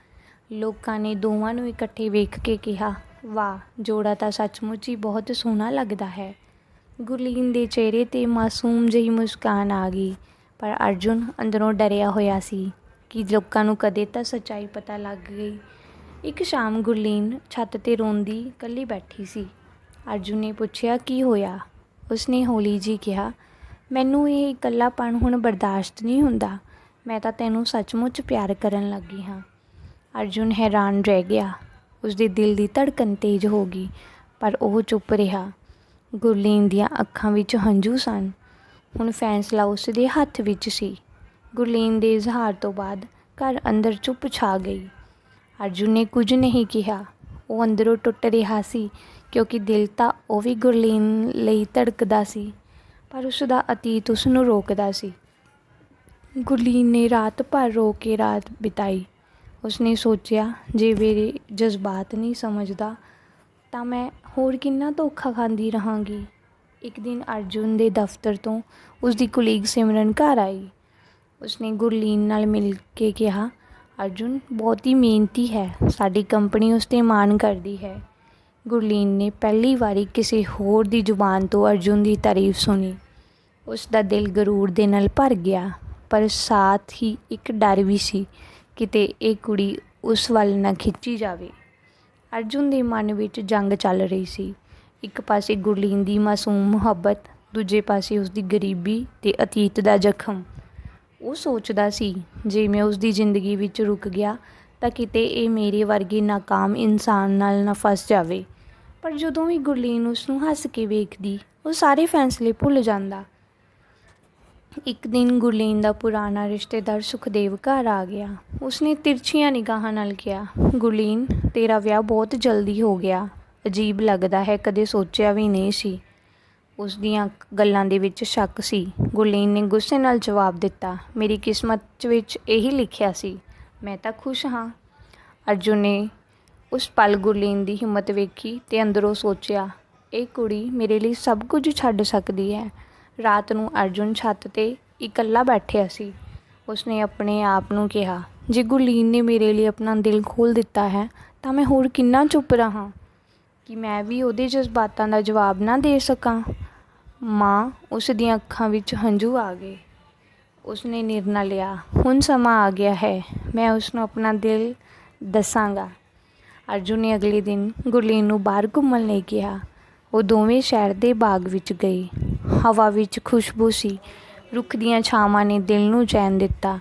ਲੋਕਾਂ ਨੇ ਦੋਵਾਂ ਨੂੰ ਇਕੱਠੇ ਵੇਖ ਕੇ ਕਿਹਾ, ਵਾਹ, ਜੋੜਾ ਤਾਂ ਸੱਚਮੁੱਚ ਹੀ ਬਹੁਤ ਸੋਹਣਾ ਲੱਗਦਾ ਹੈ। ਗੁਰਲੀਨ ਦੇ ਚਿਹਰੇ ਤੇ ਮਾਸੂਮ ਜਿਹੀ ਮੁਸਕਾਨ ਆ ਗਈ। ਪਰ ਅਰਜੁਨ ਅੰਦਰੋਂ ਡਰਿਆ ਹੋਇਆ ਸੀ ਕਿ ਲੋਕਾਂ ਨੂੰ ਕਦੇ ਤਾਂ ਸੱਚਾਈ ਪਤਾ ਲੱਗ ਗਈ। ਇੱਕ ਸ਼ਾਮ ਗੁਰਲੀਨ ਛੱਤ ਤੇ ਰੋਂਦੀ ਇਕੱਲੀ ਬੈਠੀ ਸੀ। ਅਰਜੁਨ ਨੇ ਪੁੱਛਿਆ, ਕੀ ਹੋਇਆ? ਉਸਨੇ ਹੌਲੀ ਜੀ ਕਿਹਾ, ਮੈਨੂੰ ਇਹ ਇਕੱਲਾਪਣ ਹੁਣ ਬਰਦਾਸ਼ਤ ਨਹੀਂ ਹੁੰਦਾ। ਮੈਂ ਤਾਂ ਤੈਨੂੰ ਸੱਚਮੁੱਚ ਪਿਆਰ ਕਰਨ ਲੱਗੀ ਹਾਂ। ਅਰਜੁਨ ਹੈਰਾਨ ਰਹਿ ਗਿਆ। ਉਸਦੇ ਦਿਲ ਦੀ ਧੜਕਨ ਤੇਜ਼ ਹੋ ਗਈ, ਪਰ ਉਹ ਚੁੱਪ ਰਿਹਾ। ਗੁਰਲੀਨ ਦੀਆਂ ਅੱਖਾਂ ਵਿੱਚ ਹੰਝੂ ਸਨ। ਹੁਣ ਫੈਸਲਾ ਉਸ ਦੇ ਹੱਥ ਵਿੱਚ ਸੀ। ਗੁਰਲੀਨ ਦੇ ਇਜ਼ਹਾਰ ਤੋਂ ਬਾਅਦ ਘਰ ਅੰਦਰ ਚੁੱਪ ਛਾ ਗਈ। ਅਰਜੁਨ ਨੇ ਕੁਝ ਨਹੀਂ ਕਿਹਾ। ਉਹ ਅੰਦਰੋਂ ਟੁੱਟ ਰਿਹਾ ਸੀ ਕਿਉਂਕਿ ਦਿਲ ਤਾਂ ਉਹ ਵੀ ਗੁਰਲੀਨ ਲਈ ਧੜਕਦਾ ਸੀ, ਪਰ ਉਸ ਦਾ ਅਤੀਤ ਉਸ ਨੂੰ ਰੋਕਦਾ ਸੀ। ਗੁਰਲੀਨ ਨੇ ਰਾਤ ਭਰ ਰੋ ਕੇ ਰਾਤ ਬਿਤਾਈ। ਉਸਨੇ ਸੋਚਿਆ, ਜੇ ਮੇਰੇ ਜਜ਼ਬਾਤ ਨਹੀਂ ਸਮਝਦਾ, ਤਾਂ ਮੈਂ ਹੋਰ ਕਿੰਨਾ ਧੋਖਾ ਖਾਂਦੀ ਰਹਾਂਗੀ। ਇੱਕ ਦਿਨ ਅਰਜੁਨ ਦੇ ਦਫ਼ਤਰ ਤੋਂ ਉਸ ਦੀ ਕੁਲੀਗ ਸਿਮਰਨ ਘਰ ਆਈ। ਉਸਨੇ ਗੁਰਲੀਨ ਨਾਲ ਮਿਲ ਕੇ ਕਿਹਾ, ਅਰਜੁਨ, ਬਹੁਤ ਹੀ ਮਿਹਨਤੀ ਹੈ। ਸਾਡੀ ਕੰਪਨੀ ਉਸ 'ਤੇ ਮਾਣ ਕਰਦੀ ਹੈ। ਗੁਰਲੀਨ ਨੇ ਪਹਿਲੀ ਵਾਰੀ ਕਿਸੇ ਹੋਰ ਦੀ ਜ਼ੁਬਾਨ ਤੋਂ ਅਰਜੁਨ ਦੀ ਤਾਰੀਫ ਸੁਣੀ। ਉਸ ਦਾ ਦਿਲ ਗਰੂਰ ਦੇ ਨਾਲ ਭਰ ਗਿਆ, ਪਰ ਸਾਥ ਹੀ ਇੱਕ ਡਰ ਵੀ ਸੀ ਕਿਤੇ ਇਹ ਕੁੜੀ ਉਸ ਵੱਲ ਨਾ ਖਿੱਚੀ ਜਾਵੇ। ਅਰਜੁਨ ਦੇ ਮਨ ਵਿੱਚ ਜੰਗ ਚੱਲ ਰਹੀ ਸੀ। ਇੱਕ ਪਾਸੇ ਗੁਰਲੀਨ ਦੀ ਮਾਸੂਮ ਮੁਹੱਬਤ, ਦੂਜੇ ਪਾਸੇ ਉਸ ਦੀ ਗਰੀਬੀ ਤੇ ਅਤੀਤ ਦਾ ਜ਼ਖਮ। ਉਹ ਸੋਚਦਾ ਸੀ, ਜੇ ਮੈਂ ਉਸ ਦੀ ਜ਼ਿੰਦਗੀ ਵਿੱਚ ਰੁਕ ਗਿਆ ਤਾਂ ਕਿਤੇ ਇਹ ਮੇਰੇ ਵਰਗੇ ਨਾਕਾਮ ਇਨਸਾਨ ਨਾਲ ਨਾ ਫਸ ਜਾਵੇ। ਪਰ ਜਦੋਂ ਵੀ ਗੁਰਲੀਨ ਉਸ ਨੂੰ ਹੱਸ ਕੇ ਵੇਖਦੀ, ਉਹ ਸਾਰੇ ਫੈਸਲੇ ਭੁੱਲ ਜਾਂਦਾ। ਇੱਕ ਦਿਨ ਗੁਰਲੀਨ ਦਾ ਪੁਰਾਣਾ ਰਿਸ਼ਤੇਦਾਰ ਸੁਖਦੇਵ ਘਰ ਆ ਗਿਆ। ਉਸਨੇ ਤਿਰਛੀਆਂ ਨਿਗਾਹਾਂ ਨਾਲ ਕਿਹਾ, ਗੁਰਲੀਨ, ਤੇਰਾ ਵਿਆਹ ਬਹੁਤ ਜਲਦੀ ਹੋ ਗਿਆ। ਅਜੀਬ ਲੱਗਦਾ ਹੈ, ਕਦੇ ਸੋਚਿਆ ਵੀ ਨਹੀਂ ਸੀ। ਉਸ ਦੀਆਂ ਗੱਲਾਂ ਦੇ ਵਿੱਚ ਸ਼ੱਕ ਸੀ। ਗੁਰਲੀਨ ਨੇ ਗੁੱਸੇ ਨਾਲ ਜਵਾਬ ਦਿੱਤਾ, ਮੇਰੀ ਕਿਸਮਤ ਵਿੱਚ ਇਹੀ ਲਿਖਿਆ ਸੀ, ਮੈਂ ਤਾਂ ਖੁਸ਼ ਹਾਂ। ਅਰਜੁਨ ਨੇ ਉਸ ਪਲ ਗੁਰਲੀਨ ਦੀ ਹਿੰਮਤ ਵੇਖੀ ਤੇ ਅੰਦਰੋਂ ਸੋਚਿਆ, ਇਹ ਕੁੜੀ ਮੇਰੇ ਲਈ ਸਭ ਕੁਝ ਛੱਡ ਸਕਦੀ ਹੈ। ਰਾਤ ਨੂੰ ਅਰਜੁਨ ਛੱਤ ਤੇ ਇਕੱਲਾ ਬੈਠਿਆ ਸੀ। ਉਸਨੇ ਆਪਣੇ ਆਪ ਨੂੰ ਕਿਹਾ, ਜੇ ਗੁਰਲੀਨ ਨੇ ਮੇਰੇ ਲਈ ਆਪਣਾ ਦਿਲ ਖੋਲ ਦਿੱਤਾ ਹੈ, ਤਾਂ ਮੈਂ ਹੋਰ ਕਿੰਨਾ ਚੁੱਪ ਰਹਾ? ਕਿ ਮੈਂ ਵੀ ਉਹਦੇ ਜਜ਼ਬਾਤਾਂ ਦਾ ਜਵਾਬ ਨਾ ਦੇ ਸਕਾਂ। ਮਾਂ ਉਸ ਦੀਆਂ ਅੱਖਾਂ ਵਿੱਚ ਹੰਝੂ ਆ ਗਏ। ਉਸਨੇ ਨਿਰਣਾ ਲਿਆ, ਹੁਣ ਸਮਾਂ ਆ ਗਿਆ ਹੈ, ਮੈਂ ਉਸ ਨੂੰ ਆਪਣਾ ਦਿਲ ਦੱਸਾਂਗਾ। ਅਰਜੁਨ ਨੇ ਅਗਲੇ ਦਿਨ ਗੁਰਲੀਨ ਨੂੰ ਬਾਹਰ ਘੁੰਮਣ ਲਈ ਕਿਹਾ। ਉਹ ਦੋਵੇਂ ਸ਼ਹਿਰ ਦੇ ਬਾਗ ਵਿੱਚ ਗਈ ਹਵਾ ਵਿੱਚ ਖੁਸ਼ਬੂ ਸੀ। ਰੁੱਖ ਦੀਆਂ ਛਾਵਾਂ ਨੇ ਦਿਲ ਨੂੰ ਚੈਨ ਦਿੱਤਾ।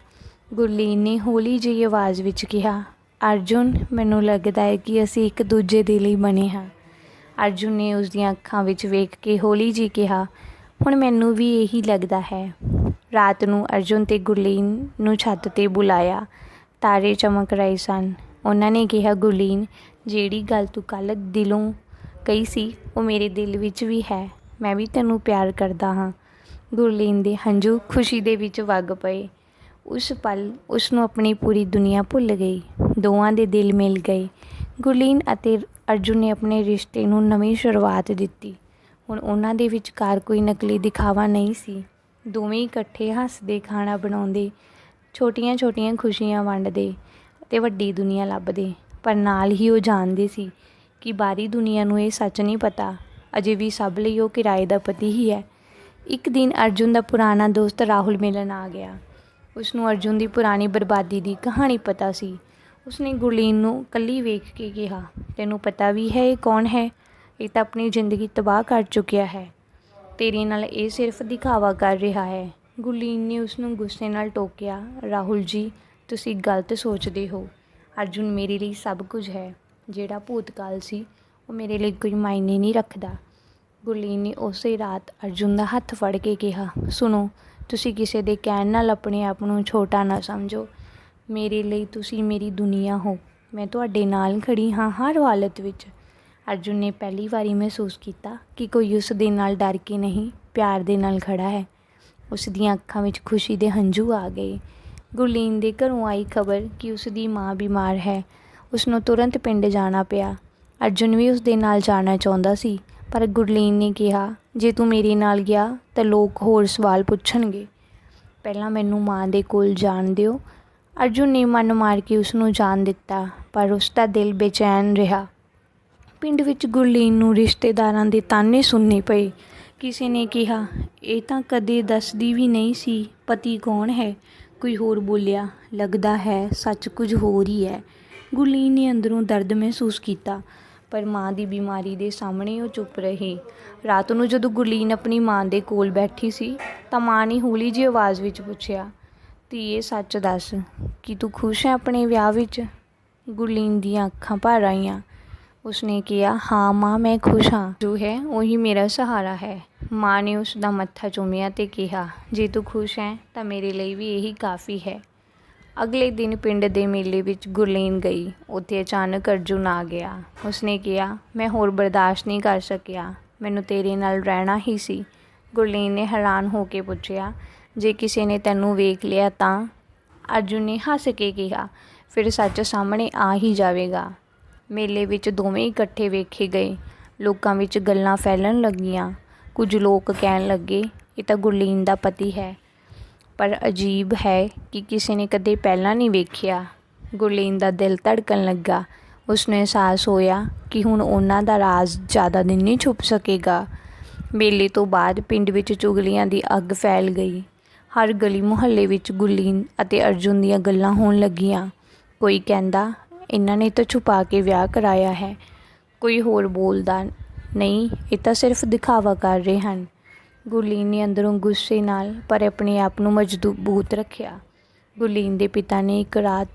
ਗੁਰਲੀਨ ਨੇ ਹੌਲੀ ਜਿਹੀ ਆਵਾਜ਼ ਵਿੱਚ ਕਿਹਾ, ਅਰਜੁਨ, ਮੈਨੂੰ ਲੱਗਦਾ ਹੈ ਕਿ ਅਸੀਂ ਇੱਕ ਦੂਜੇ ਦੇ ਲਈ ਬਣੇ ਹਾਂ। ਅਰਜੁਨ ਨੇ ਉਸ ਦੀਆਂ ਅੱਖਾਂ ਵਿੱਚ ਵੇਖ ਕੇ ਹੌਲੀ ਜੀ ਕਿਹਾ, ਹੁਣ ਮੈਨੂੰ ਵੀ ਇਹੀ ਲੱਗਦਾ ਹੈ। ਰਾਤ ਨੂੰ ਅਰਜੁਨ ਤੇ ਗੁਰਲੀਨ ਨੂੰ ਛੱਤ ਤੇ ਬੁਲਾਇਆ। ਤਾਰੇ ਚਮਕ ਰਹੇ ਸਨ। ਉਹਨਾਂ ਨੇ ਕਿਹਾ, ਗੁਰਲੀਨ, ਜਿਹੜੀ ਗੱਲ ਤੂੰ ਕੱਲ ਦਿਲੋਂ ਕਹੀ ਸੀ, ਉਹ ਮੇਰੇ ਦਿਲ ਵਿੱਚ ਵੀ ਹੈ। ਮੈਂ ਵੀ ਤੈਨੂੰ ਪਿਆਰ ਕਰਦਾ ਹਾਂ। ਗੁਰਲੀਨ ਦੇ ਹੰਝੂ ਖੁਸ਼ੀ ਦੇ ਵਿੱਚ ਵਗ ਪਏ। ਉਸ ਪਲ ਉਸ ਨੂੰ ਆਪਣੀ ਪੂਰੀ ਦੁਨੀਆ ਭੁੱਲ ਗਈ। ਦੋਵਾਂ ਦੇ ਦਿਲ ਮਿਲ ਗਏ। ਗੁਰਲੀਨ ਅਤੇ ਅਰਜੁਨ ਨੇ ਆਪਣੇ ਰਿਸ਼ਤੇ ਨੂੰ ਨਵੀਂ ਸ਼ੁਰੂਆਤ ਦਿੱਤੀ। ਹੁਣ ਉਹਨਾਂ ਦੇ ਵਿਚਕਾਰ ਕੋਈ ਨਕਲੀ ਦਿਖਾਵਾ ਨਹੀਂ ਸੀ। ਦੋਵੇਂ ਇਕੱਠੇ ਹੱਸਦੇ, ਖਾਣਾ ਬਣਾਉਂਦੇ, ਛੋਟੀਆਂ-ਛੋਟੀਆਂ ਖੁਸ਼ੀਆਂ ਵੰਡਦੇ ਤੇ ਵੱਡੀ ਦੁਨੀਆ ਲੱਭਦੇ। ਪਰ ਨਾਲ ਹੀ ਉਹ ਜਾਣਦੇ ਸੀ ਕਿ ਬਾਹਰੀ ਦੁਨੀਆ ਨੂੰ ਇਹ ਸੱਚ ਨਹੀਂ ਪਤਾ। ਅਜੇ ਵੀ ਸਭ ਲਈ ਉਹ ਕਿਰਾਏ ਦਾ ਪਤੀ ਹੀ ਹੈ। ਇੱਕ ਦਿਨ ਅਰਜੁਨ ਦਾ ਪੁਰਾਣਾ ਦੋਸਤ ਰਾਹੁਲ ਮਿਲਣ ਆ ਗਿਆ। ਉਸ ਨੂੰ ਅਰਜੁਨ ਦੀ ਪੁਰਾਣੀ ਬਰਬਾਦੀ ਦੀ ਕਹਾਣੀ ਪਤਾ ਸੀ। ਉਸਨੇ ਗੁਰਲੀਨ ਨੂੰ ਕੱਲੀ ਵੇਖ ਕੇ ਕਿਹਾ, ਤੈਨੂੰ ਪਤਾ ਵੀ ਹੈ ਇਹ ਕੌਣ ਹੈ? ਇਹ ਤਾਂ ਆਪਣੀ ਜ਼ਿੰਦਗੀ ਤਬਾਹ ਕਰ ਚੁੱਕਿਆ ਹੈ। ਤੇਰੇ ਨਾਲ ਇਹ ਸਿਰਫ ਦਿਖਾਵਾ ਕਰ ਰਿਹਾ ਹੈ। ਗੁਰਲੀਨ ਨੇ ਉਸ ਨੂੰ ਗੁੱਸੇ ਨਾਲ ਟੋਕਿਆ, ਰਾਹੁਲ ਜੀ, ਤੁਸੀਂ ਗਲਤ ਸੋਚਦੇ ਹੋ। ਅਰਜੁਨ ਮੇਰੇ ਲਈ ਸਭ ਕੁਝ ਹੈ। ਜਿਹੜਾ ਭੂਤਕਾਲ ਸੀ, ਉਹ ਮੇਰੇ ਲਈ ਕੋਈ ਮਾਇਨੇ ਨਹੀਂ ਰੱਖਦਾ। ਗੁਰਲੀਨ ਨੇ ਉਸੇ ਰਾਤ ਅਰਜੁਨ ਦਾ ਹੱਥ ਫੜ ਕੇ ਕਿਹਾ, ਸੁਣੋ, ਤੁਸੀਂ ਕਿਸੇ ਦੇ ਕਹਿਣ ਨਾਲ ਆਪਣੇ ਆਪ ਨੂੰ ਛੋਟਾ ਨਾ ਸਮਝੋ। ਮੇਰੇ ਲਈ ਤੁਸੀਂ ਮੇਰੀ ਦੁਨੀਆ ਹੋ। ਮੈਂ ਤੁਹਾਡੇ ਨਾਲ ਖੜੀ ਹਾਂ ਹਰ ਹਾਲਤ ਵਿੱਚ। ਅਰਜੁਨ ਨੇ ਪਹਿਲੀ ਵਾਰੀ ਮਹਿਸੂਸ ਕੀਤਾ ਕਿ ਕੋਈ ਉਸ ਦੇ ਨਾਲ ਡਰ ਕੇ ਨਹੀਂ, ਪਿਆਰ ਦੇ ਨਾਲ ਖੜਾ ਹੈ। ਉਸ ਦੀਆਂ ਅੱਖਾਂ ਵਿੱਚ ਖੁਸ਼ੀ ਦੇ ਹੰਝੂ ਆ ਗਏ। ਗੁਰਲੀਨ ਦੇ ਘਰੋਂ ਆਈ ਖਬਰ ਕਿ ਉਸ ਦੀ ਮਾਂ ਬਿਮਾਰ ਹੈ। ਉਸ ਨੂੰ ਤੁਰੰਤ ਪਿੰਡ ਜਾਣਾ ਪਿਆ। ਅਰਜੁਨ ਵੀ ਉਸ ਦੇ ਨਾਲ ਜਾਣਾ ਚਾਹੁੰਦਾ ਸੀ, ਪਰ ਗੁਰਲੀਨ ਨੇ ਕਿਹਾ, ਜੇ ਤੂੰ ਮੇਰੇ ਨਾਲ ਗਿਆ ਤਾਂ ਲੋਕ ਹੋਰ ਸਵਾਲ ਪੁੱਛਣਗੇ। ਪਹਿਲਾਂ ਮੈਨੂੰ ਮਾਂ ਦੇ ਕੋਲ ਜਾਣ ਦਿਓ। ਅਰਜੁਨ ਨੇ ਮਨ ਮਾਰ ਕੇ ਉਸ ਨੂੰ ਜਾਣ ਦਿੱਤਾ, ਪਰ ਉਸ ਦਾ ਦਿਲ ਬੇਚੈਨ ਰਿਹਾ। ਪਿੰਡ ਵਿੱਚ ਗੁਰਲੀਨ ਨੂੰ ਰਿਸ਼ਤੇਦਾਰਾਂ ਦੇ ਤਾਨੇ ਸੁਣਨੇ ਪਏ। ਕਿਸੇ ਨੇ ਕਿਹਾ, ਇਹ ਤਾਂ ਕਦੇ ਦੱਸਦੀ ਵੀ ਨਹੀਂ ਸੀ ਪਤੀ ਕੌਣ ਹੈ। ਕੋਈ ਹੋਰ ਬੋਲਿਆ, ਲੱਗਦਾ ਹੈ, ਸੱਚ ਕੁਝ ਹੋਰ ਹੀ ਹੈ। ਗੁਰਲੀਨ ਨੇ ਅੰਦਰੋਂ ਦਰਦ ਮਹਿਸੂਸ ਕੀਤਾ, ਪਰ ਮਾਂ ਦੀ ਬਿਮਾਰੀ ਦੇ ਸਾਹਮਣੇ ਉਹ ਚੁੱਪ ਰਹੀ। ਰਾਤ ਨੂੰ ਜਦੋਂ ਗੁਰਲੀਨ ਆਪਣੀ ਮਾਂ ਦੇ ਕੋਲ ਬੈਠੀ ਸੀ, ਤਾਂ ਮਾਂ ਨੇ ਹੌਲੀ ਜਿਹੀ ਆਵਾਜ਼ ਵਿੱਚ ਪੁੱਛਿਆ ਧੀਏ, ਸੱਚ ਦੱਸ, ਕਿ ਤੂੰ ਖੁਸ਼ ਹੈ ਆਪਣੇ ਵਿਆਹ ਵਿੱਚ? ਗੁਰਲੀਨ ਦੀਆਂ ਅੱਖਾਂ ਭਰ ਆਈਆਂ। ਉਸਨੇ ਕਿਹਾ, ਹਾਂ ਮਾਂ, ਮੈਂ ਖੁਸ਼ ਹਾਂ। ਜੋ ਹੈ, ਉਹੀ ਮੇਰਾ ਸਹਾਰਾ ਹੈ। ਮਾਂ ਨੇ ਉਸ ਦਾ ਮੱਥਾ ਚੁੰਮਿਆ ਤੇ ਕਿਹਾ, ਜੇ ਤੂੰ ਖੁਸ਼ ਹੈ ਤਾਂ ਮੇਰੇ ਲਈ ਵੀ ਇਹੀ ਕਾਫੀ ਹੈ। ਅਗਲੇ ਦਿਨ ਪਿੰਡ ਦੇ ਮੇਲੇ ਵਿੱਚ ਗੁਰਲੀਨ ਗਈ। ਉੱਥੇ ਅਚਾਨਕ ਅਰਜੁਨ ਆ ਗਿਆ। ਉਸਨੇ ਕਿਹਾ, ਮੈਂ ਹੋਰ ਬਰਦਾਸ਼ਤ ਨਹੀਂ ਕਰ ਸਕਿਆ। ਮੈਨੂੰ ਤੇਰੇ ਨਾਲ ਰਹਿਣਾ ਹੀ ਸੀ। ਗੁਰਲੀਨ ਨੇ ਹੈਰਾਨ ਹੋ ਕੇ ਪੁੱਛਿਆ ਜੇ ਕਿਸੇ ਨੇ ਤੈਨੂੰ ਵੇਖ ਲਿਆ ਤਾਂ? ਅਰਜੁਨ ਨੇ ਹੱਸ ਕੇ ਕਿਹਾ, ਫਿਰ ਸੱਚ ਸਾਹਮਣੇ ਆ ਹੀ ਜਾਵੇਗਾ। ਮੇਲੇ ਵਿੱਚ ਦੋਵੇਂ ਇਕੱਠੇ ਵੇਖੇ ਗਏ। ਲੋਕਾਂ ਵਿੱਚ ਗੱਲਾਂ ਫੈਲਣ ਲੱਗੀਆਂ। ਕੁਝ ਲੋਕ ਕਹਿਣ ਲੱਗੇ, ਇਹ ਤਾਂ ਗੁਰਲੀਨ ਦਾ ਪਤੀ ਹੈ। ਪਰ ਅਜੀਬ ਹੈ ਕਿ ਕਿਸੇ ਨੇ ਕਦੇ ਪਹਿਲਾਂ ਨਹੀਂ ਵੇਖਿਆ। ਗੁਰਲੀਨ ਦਾ ਦਿਲ ਧੜਕਣ ਲੱਗਾ। ਉਸ ਨੂੰ ਅਹਿਸਾਸ ਹੋਇਆ ਕਿ ਹੁਣ ਉਹਨਾਂ ਦਾ ਰਾਜ਼ ਜ਼ਿਆਦਾ ਦਿਨ ਨਹੀਂ ਛੁਪ ਸਕੇਗਾ। ਮੇਲੇ ਤੋਂ ਬਾਅਦ ਪਿੰਡ ਵਿੱਚ ਚੁਗਲੀਆਂ ਦੀ ਅੱਗ ਫੈਲ ਗਈ। ਹਰ ਗਲੀ ਮੁਹੱਲੇ ਵਿੱਚ ਗੁਰਲੀਨ ਅਤੇ ਅਰਜੁਨ ਦੀਆਂ ਗੱਲਾਂ ਹੋਣ ਲੱਗੀਆਂ। ਕੋਈ ਕਹਿੰਦਾ, ਇਹਨਾਂ ਨੇ ਤਾਂ ਛੁਪਾ ਕੇ ਵਿਆਹ ਕਰਾਇਆ ਹੈ। ਕੋਈ ਹੋਰ ਬੋਲਦਾ, ਨਹੀਂ, ਇਹ ਤਾਂ ਸਿਰਫ ਦਿਖਾਵਾ ਕਰ ਰਹੇ ਹਨ। ਗੁਰਲੀਨ ਨੇ ਅੰਦਰੋਂ ਗੁੱਸੇ ਨਾਲ ਪਰ ਆਪਣੇ ਆਪ ਨੂੰ ਮਜ਼ਬੂਤ ਰੱਖਿਆ। ਗੁਰਲੀਨ ਦੇ ਪਿਤਾ ਨੇ ਇੱਕ ਰਾਤ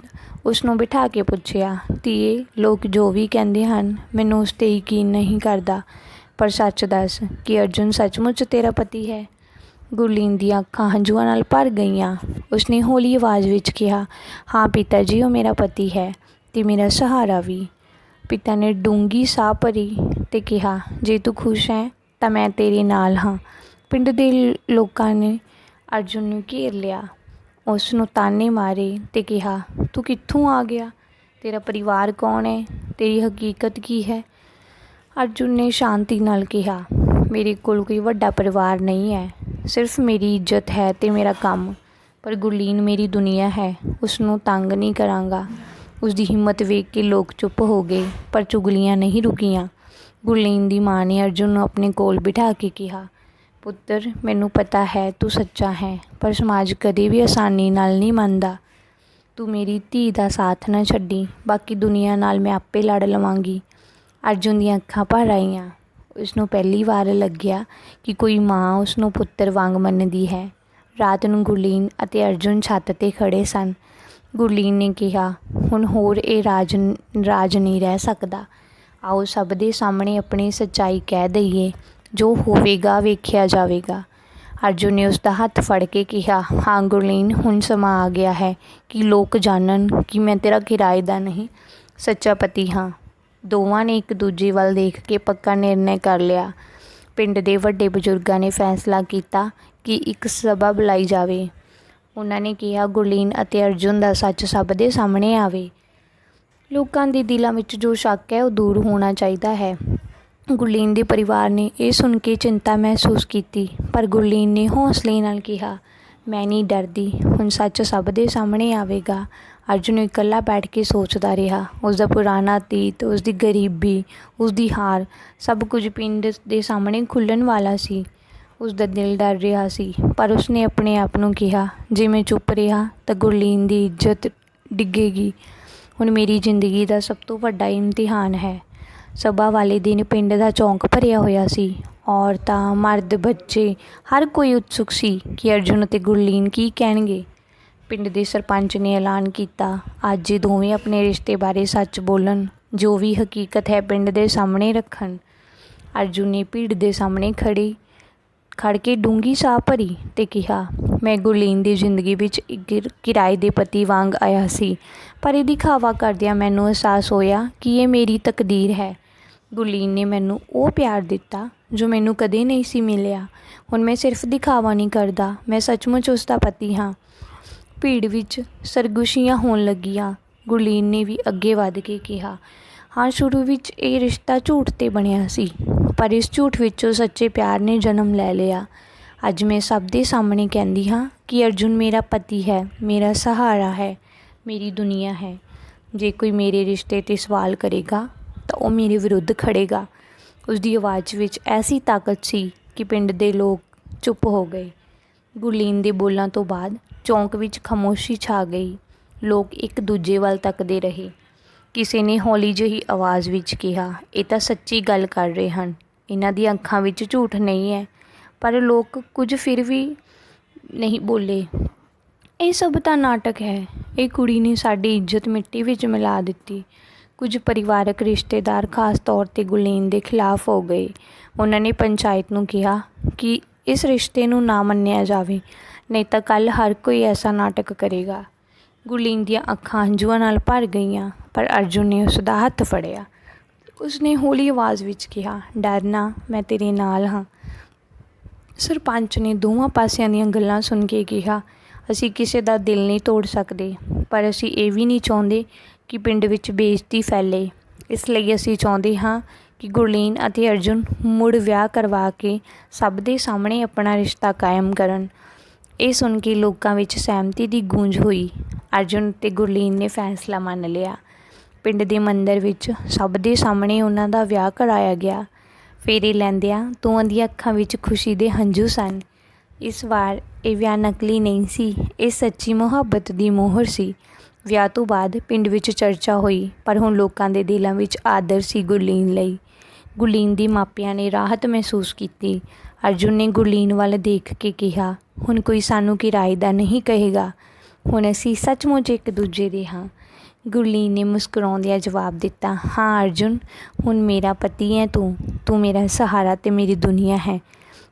ਉਸ ਨੂੰ ਬਿਠਾ ਕੇ ਪੁੱਛਿਆ, ਧੀਏ, ਲੋਕ ਜੋ ਵੀ ਕਹਿੰਦੇ ਹਨ, ਮੈਨੂੰ ਉਸ ਤੇ ਯਕੀਨ ਨਹੀਂ ਕਰਦਾ। ਪਰ ਸੱਚ ਦੱਸ ਕਿ ਅਰਜੁਨ ਸੱਚਮੁੱਚ ਤੇਰਾ ਪਤੀ ਹੈ? ਗੁਰਲੀਨ ਦੀਆਂ ਅੱਖਾਂ ਹੰਝੂਆਂ ਨਾਲ ਭਰ ਗਈਆਂ। ਉਸਨੇ ਹੌਲੀ ਆਵਾਜ਼ ਵਿੱਚ ਕਿਹਾ, ਹਾਂ ਪਿਤਾ ਜੀ, ਉਹ ਮੇਰਾ ਪਤੀ ਹੈ ਤੇ ਮੇਰਾ ਸਹਾਰਾ ਵੀ। ਪਿਤਾ ਨੇ ਡੂੰਗੀ ਸਾਹ ਭਰੀ ਤੇ ਕਿਹਾ, ਜੇ ਤੂੰ ਖੁਸ਼ ਹੈ ਤਾਂ ਮੈਂ ਤੇਰੇ ਨਾਲ ਹਾਂ। ਪਿੰਡ ਦੇ ਲੋਕਾਂ ਨੇ ਅਰਜੁਨ ਨੂੰ ਘੇਰ ਲਿਆ। ਉਸ ਨੂੰ ਤਾਨੇ ਮਾਰੇ ਤੇ ਕਿਹਾ, ਤੂੰ ਕਿੱਥੋਂ ਆ ਗਿਆ? ਤੇਰਾ ਪਰਿਵਾਰ ਕੌਣ ਹੈ? ਤੇਰੀ ਹਕੀਕਤ ਕੀ ਹੈ? ਅਰਜੁਨ ਨੇ ਸ਼ਾਂਤੀ ਨਾਲ ਕਿਹਾ, ਮੇਰੇ ਕੋਲ ਕੋਈ ਵੱਡਾ ਪਰਿਵਾਰ ਨਹੀਂ ਹੈ। ਸਿਰਫ ਮੇਰੀ ਇੱਜ਼ਤ ਹੈ ਤੇ ਮੇਰਾ ਕੰਮ, ਪਰ ਗੁਰਲੀਨ ਮੇਰੀ ਦੁਨੀਆ ਹੈ ਉਸ ਨੂੰ ਤੰਗ ਨਹੀਂ ਕਰਾਂਗਾ। ਉਸ ਦੀ ਹਿੰਮਤ ਵੇਖ ਕੇ ਲੋਕ ਚੁੱਪ ਹੋ ਗਏ, ਪਰ ਚੁਗਲੀਆਂ ਨਹੀਂ ਰੁਕੀਆਂ। ਗੁਰਲੀਨ ਦੀ ਮਾਂ ਨੇ ਅਰਜੁਨ ਨੂੰ ਆਪਣੇ ਕੋਲ ਬਿਠਾ ਕੇ ਕਿਹਾ, ਪੁੱਤਰ, ਮੈਨੂੰ ਪਤਾ ਹੈ ਤੂੰ ਸੱਚਾ ਹੈ, ਪਰ ਸਮਾਜ ਕਦੇ ਵੀ ਆਸਾਨੀ ਨਾਲ ਨਹੀਂ ਮੰਨਦਾ। ਤੂੰ ਮੇਰੀ ਧੀ ਦਾ ਸਾਥ ਨਾ ਛੱਡੀ, ਬਾਕੀ ਦੁਨੀਆ ਨਾਲ ਮੈਂ ਆਪੇ ਲੜ ਲਵਾਂਗੀ। ਅਰਜੁਨ ਦੀਆਂ ਅੱਖਾਂ ਭਰ ਆਈਆਂ। ਉਸ ਨੂੰ ਪਹਿਲੀ ਵਾਰ ਲੱਗਿਆ ਕਿ ਕੋਈ ਮਾਂ ਉਸ ਨੂੰ ਪੁੱਤਰ ਵਾਂਗ ਮੰਨਦੀ ਹੈ। ਰਾਤ ਨੂੰ ਗੁਰਲੀਨ ਅਤੇ ਅਰਜੁਨ ਛੱਤ ਤੇ ਖੜੇ ਸਨ। ਗੁਰਲੀਨ ਨੇ ਕਿਹਾ, ਹੁਣ ਹੋਰ ਇਹ ਰਾਜ ਰਾਜ ਨਹੀਂ ਰਹਿ ਸਕਦਾ। ਆਓ ਸਭ ਦੇ ਸਾਹਮਣੇ ਆਪਣੀ ਸੱਚਾਈ ਕਹਿ ਦਈਏ, ਜੋ ਹੋਵੇਗਾ ਵੇਖਿਆ ਜਾਵੇਗਾ। ਅਰਜੁਨ ਨੇ ਉਸ ਦਾ ਹੱਥ ਫੜ ਕੇ ਕਿਹਾ, ਹਾਂ ਗੁਰਲੀਨ, ਹੁਣ ਸਮਾਂ ਆ ਗਿਆ ਹੈ ਕਿ ਲੋਕ ਜਾਣਨ ਕਿ ਮੈਂ ਤੇਰਾ ਕਿਰਾਏ ਦਾ ਨਹੀਂ, ਸੱਚਾ ਪਤੀ ਹਾਂ। ਦੋਵਾਂ ਨੇ ਇੱਕ ਦੂਜੇ ਵੱਲ ਦੇਖ ਕੇ ਪੱਕਾ ਨਿਰਣੈ ਕਰ ਲਿਆ। ਪਿੰਡ ਦੇ ਵੱਡੇ ਬਜ਼ੁਰਗਾਂ ਨੇ ਫੈਸਲਾ ਕੀਤਾ ਕਿ ਇੱਕ ਸਭਾ ਬੁਲਾਈ ਜਾਵੇ। ਉਹਨਾਂ ਨੇ ਕਿਹਾ, ਗੁਰਲੀਨ ਅਤੇ ਅਰਜੁਨ ਦਾ ਸੱਚ ਸਭ ਦੇ ਸਾਹਮਣੇ ਆਵੇ। ਲੋਕਾਂ ਦੇ ਦਿਲਾਂ ਵਿੱਚ ਜੋ ਸ਼ੱਕ ਹੈ, ਉਹ ਦੂਰ ਹੋਣਾ ਚਾਹੀਦਾ ਹੈ। ਗੁਰਲੀਨ ਦੇ ਪਰਿਵਾਰ ਨੇ ਇਹ ਸੁਣ ਕੇ ਚਿੰਤਾ ਮਹਿਸੂਸ ਕੀਤੀ, ਪਰ ਗੁਰਲੀਨ ਨੇ ਹੌਸਲੇ ਨਾਲ ਕਿਹਾ, ਮੈਂ ਨਹੀਂ ਡਰਦੀ। ਹੁਣ ਸੱਚ ਸਭ ਦੇ ਸਾਹਮਣੇ ਆਵੇਗਾ। ਅਰਜੁਨ ਇਕੱਲਾ ਬੈਠ ਕੇ ਸੋਚਦਾ ਰਿਹਾ। ਉਸ ਦਾ ਪੁਰਾਣਾ ਅਤੀਤ ਉਸ ਦੀ ਗਰੀਬੀ ਉਸ ਦੀ ਹਾਰ ਸਭ ਕੁਝ ਪਿੰਡ ਦੇ ਸਾਹਮਣੇ ਖੁੱਲ੍ਹਣ ਵਾਲਾ ਸੀ। ਉਸ ਦਾ ਦਿਲ ਡਰ ਰਿਹਾ ਸੀ, ਪਰ ਉਸਨੇ ਆਪਣੇ ਆਪ ਨੂੰ ਕਿਹਾ ਜੇ ਮੈਂ ਚੁੱਪ ਰਿਹਾ, ਤਾਂ ਗੁਰਲੀਨ ਦੀ ਇੱਜ਼ਤ ਡਿੱਗੇਗੀ। ਹੁਣ ਮੇਰੀ ਜ਼ਿੰਦਗੀ ਦਾ ਸਭ ਤੋਂ ਵੱਡਾ ਇਮਤਿਹਾਨ ਹੈ। ਸਭਾ ਵਾਲੇ ਦਿਨ ਪਿੰਡ ਦਾ ਚੌਂਕ ਭਰਿਆ ਹੋਇਆ ਸੀ। ਔਰਤਾਂ, ਮਰਦ, ਬੱਚੇ, ਹਰ ਕੋਈ ਉਤਸੁਕ ਸੀ ਕਿ ਅਰਜੁਨ ਅਤੇ ਗੁਰਲੀਨ ਕੀ ਕਹਿਣਗੇ। ਪਿੰਡ ਦੇ ਸਰਪੰਚ ਨੇ ਐਲਾਨ ਕੀਤਾ। ਅੱਜ ਇਹ ਦੋਵੇਂ ਆਪਣੇ ਰਿਸ਼ਤੇ ਬਾਰੇ ਸੱਚ ਬੋਲਣ, ਜੋ ਵੀ ਹਕੀਕਤ ਹੈ ਪਿੰਡ ਦੇ ਸਾਹਮਣੇ ਰੱਖਣ। ਅਰਜੁਨ ਨੇ ਭੀੜ ਦੇ ਸਾਹਮਣੇ ਖੜੀ ਖੜ ਕੇ ਡੂੰਗੀ ਸਾਹ ਭਰੀ ਤੇ ਕਿਹਾ, ਮੈਂ ਗੁਰਲੀਨ ਦੀ ਜ਼ਿੰਦਗੀ ਵਿੱਚ ਇੱਕ ਕਿਰਾਏ ਦੇ ਪਤੀ ਵਾਂਗ ਆਇਆ ਸੀ, ਪਰ ਇਹ ਦਿਖਾਵਾ ਕਰਦਿਆਂ ਮੈਨੂੰ ਅਹਿਸਾਸ ਹੋਇਆ ਕਿ ਇਹ ਮੇਰੀ ਤਕਦੀਰ ਹੈ। ਗੁਰਲੀਨ ਨੇ ਮੈਨੂੰ ਉਹ ਪਿਆਰ ਦਿੱਤਾ, ਜੋ ਮੈਨੂੰ ਕਦੇ ਨਹੀਂ ਸੀ ਮਿਲਿਆ। ਹੁਣ ਮੈਂ ਸਿਰਫ ਦਿਖਾਵਾ ਨਹੀਂ ਕਰਦਾ, ਮੈਂ ਸੱਚਮੁੱਚ ਉਸ ਦਾ ਪਤੀ ਹਾਂ। ਭੀੜ ਵਿੱਚ ਸਰਗੁਸ਼ੀਆਂ ਹੋਣ ਲੱਗੀਆਂ। ਗੁਰਲੀਨ ਨੇ ਵੀ ਅੱਗੇ ਵੱਧ ਕੇ ਕਿਹਾ, ਹਾਂ, ਸ਼ੁਰੂ ਵਿੱਚ ਇਹ ਰਿਸ਼ਤਾ ਝੂਠ ਤੇ ਬਣਿਆ ਸੀ, ਪਰ ਇਸ ਝੂਠ ਵਿੱਚੋਂ ਸੱਚੇ ਪਿਆਰ ਨੇ ਜਨਮ ਲੈ ਲਿਆ। ਅੱਜ ਮੈਂ ਸਭ ਦੇ ਸਾਹਮਣੇ ਕਹਿੰਦੀ ਹਾਂ ਕਿ ਅਰਜੁਨ ਮੇਰਾ ਪਤੀ ਹੈ, ਮੇਰਾ ਸਹਾਰਾ ਹੈ, ਮੇਰੀ ਦੁਨੀਆ ਹੈ। ਜੇ ਕੋਈ ਮੇਰੇ ਰਿਸ਼ਤੇ ਤੇ ਸਵਾਲ ਕਰੇਗਾ, ਤਾਂ ਉਹ ਮੇਰੇ ਵਿਰੁੱਧ ਖੜੇਗਾ। ਉਸ ਦੀ ਆਵਾਜ਼ ਵਿੱਚ ਐਸੀ ਤਾਕਤ ਸੀ ਕਿ ਪਿੰਡ ਦੇ ਲੋਕ ਚੁੱਪ ਹੋ ਗਏ। ਗੁਰਲੀਨ ਦੇ ਬੋਲਾਂ ਤੋਂ ਬਾਅਦ ਚੌਂਕ ਵਿੱਚ ਖਾਮੋਸ਼ੀ ਛਾ ਗਈ। ਲੋਕ ਇੱਕ ਦੂਜੇ ਵੱਲ ਤੱਕਦੇ ਰਹੇ। ਕਿਸੇ ਨੇ ਹੌਲੀ ਜਿਹੀ ਆਵਾਜ਼ ਵਿੱਚ ਕਿਹਾ, ਇਹ ਤਾਂ ਸੱਚੀ ਗੱਲ ਕਰ ਰਹੇ ਹਨ। ਇਹਨਾਂ ਦੀਆਂ ਅੱਖਾਂ ਵਿੱਚ ਝੂਠ ਨਹੀਂ ਹੈ। ਪਰ ਲੋਕ ਕੁਝ ਫਿਰ ਵੀ ਨਹੀਂ ਬੋਲੇ। ਇਹ ਸਭ ਤਾਂ ਨਾਟਕ ਹੈ। ਇਹ ਕੁੜੀ ਨੇ ਸਾਡੀ ਇੱਜ਼ਤ ਮਿੱਟੀ ਵਿੱਚ ਮਿਲਾ ਦਿੱਤੀ। ਕੁਝ ਪਰਿਵਾਰਕ ਰਿਸ਼ਤੇਦਾਰ ਖਾਸ ਤੌਰ ਤੇ ਗੁਲੀਨ ਦੇ ਖਿਲਾਫ ਹੋ ਗਏ। ਉਹਨਾਂ ਨੇ ਪੰਚਾਇਤ ਨੂੰ ਕਿਹਾ ਕਿ ਇਸ ਰਿਸ਼ਤੇ ਨੂੰ ਨਾ ਮੰਨਿਆ ਜਾਵੇ। ਨਹੀਂ ਤਾਂ ਕੱਲ੍ਹ ਹਰ ਕੋਈ ਐਸਾ ਨਾਟਕ ਕਰੇਗਾ। ਗੁਰਲੀਨ ਦੀਆਂ ਅੱਖਾਂ ਹੰਝੂਆਂ ਨਾਲ ਭਰ ਗਈਆਂ, ਪਰ ਅਰਜੁਨ ਨੇ ਉਸ ਦਾ ਹੱਥ ਫੜਿਆ। ਉਸਨੇ ਹੌਲੀ ਆਵਾਜ਼ ਵਿੱਚ ਕਿਹਾ, ਡਰਨਾ, ਮੈਂ ਤੇਰੇ ਨਾਲ ਹਾਂ। ਸਰਪੰਚ ਨੇ ਦੋਵਾਂ ਪਾਸਿਆਂ ਦੀਆਂ ਗੱਲਾਂ ਸੁਣ ਕੇ ਕਿਹਾ, ਅਸੀਂ ਕਿਸੇ ਦਾ ਦਿਲ ਨਹੀਂ ਤੋੜ ਸਕਦੇ, ਪਰ ਅਸੀਂ ਇਹ ਵੀ ਨਹੀਂ ਚਾਹੁੰਦੇ ਕਿ ਪਿੰਡ ਵਿੱਚ ਬੇਇੱਜ਼ਤੀ ਫੈਲੇ। ਇਸ ਲਈ ਅਸੀਂ ਚਾਹੁੰਦੇ ਹਾਂ ਕਿ ਗੁਰਲੀਨ ਅਤੇ ਅਰਜੁਨ ਮੁੜ ਵਿਆਹ ਕਰਵਾ ਕੇ ਸਭ ਦੇ ਸਾਹਮਣੇ ਆਪਣਾ ਰਿਸ਼ਤਾ ਕਾਇਮ ਕਰਨ। ਇਹ ਸੁਣ ਕੇ ਲੋਕਾਂ ਵਿੱਚ ਸਹਿਮਤੀ ਦੀ ਗੂੰਜ ਹੋਈ। ਅਰਜੁਨ ਤੇ ਗੁਰਲੀਨ ਨੇ ਫੈਸਲਾ ਮੰਨ ਲਿਆ। ਪਿੰਡ ਦੇ ਮੰਦਰ ਵਿੱਚ ਸਭ ਦੇ ਸਾਹਮਣੇ ਉਹਨਾਂ ਦਾ ਵਿਆਹ ਕਰਾਇਆ ਗਿਆ। ਫੇਰੇ ਲੈਂਦਿਆਂ ਦੋਵਾਂ ਦੀਆਂ ਅੱਖਾਂ ਵਿੱਚ ਖੁਸ਼ੀ ਦੇ ਹੰਝੂ ਸਨ। ਇਸ ਵਾਰ ਇਹ ਵਿਆਹ ਨਕਲੀ ਨਹੀਂ ਸੀ, ਇਹ ਸੱਚੀ ਮੁਹੱਬਤ ਦੀ ਮੋਹਰ ਸੀ। ਵਿਆਹ ਤੋਂ ਬਾਅਦ ਪਿੰਡ ਵਿੱਚ ਚਰਚਾ ਹੋਈ, ਪਰ ਹੁਣ ਲੋਕਾਂ ਦੇ ਦਿਲਾਂ ਵਿੱਚ ਆਦਰ ਸੀ ਗੁਰਲੀਨ ਲਈ। ਗੁਰਲੀਨ ਦੀ ਮਾਪਿਆਂ ਨੇ ਰਾਹਤ ਮਹਿਸੂਸ ਕੀਤੀ। ਅਰਜੁਨ ਨੇ ਗੁਰਲੀਨ ਵੱਲ ਦੇਖ ਕੇ ਕਿਹਾ, ਹੁਣ ਕੋਈ ਸਾਨੂੰ ਕਿਰਾਏ ਦਾ ਨਹੀਂ ਕਹੇਗਾ। ਹੁਣ ਅਸੀਂ ਸੱਚਮੁੱਚ ਇੱਕ ਦੂਜੇ ਦੇ ਹਾਂ। ਗੁਰਲੀਨ ਨੇ ਮੁਸਕਰਾਉਂਦਿਆਂ ਜਵਾਬ ਦਿੱਤਾ, ਹਾਂ ਅਰਜੁਨ, ਹੁਣ ਮੇਰਾ ਪਤੀ ਹੈ ਤੂੰ। ਤੂੰ ਮੇਰਾ ਸਹਾਰਾ ਤੇ ਮੇਰੀ ਦੁਨੀਆ ਹੈ।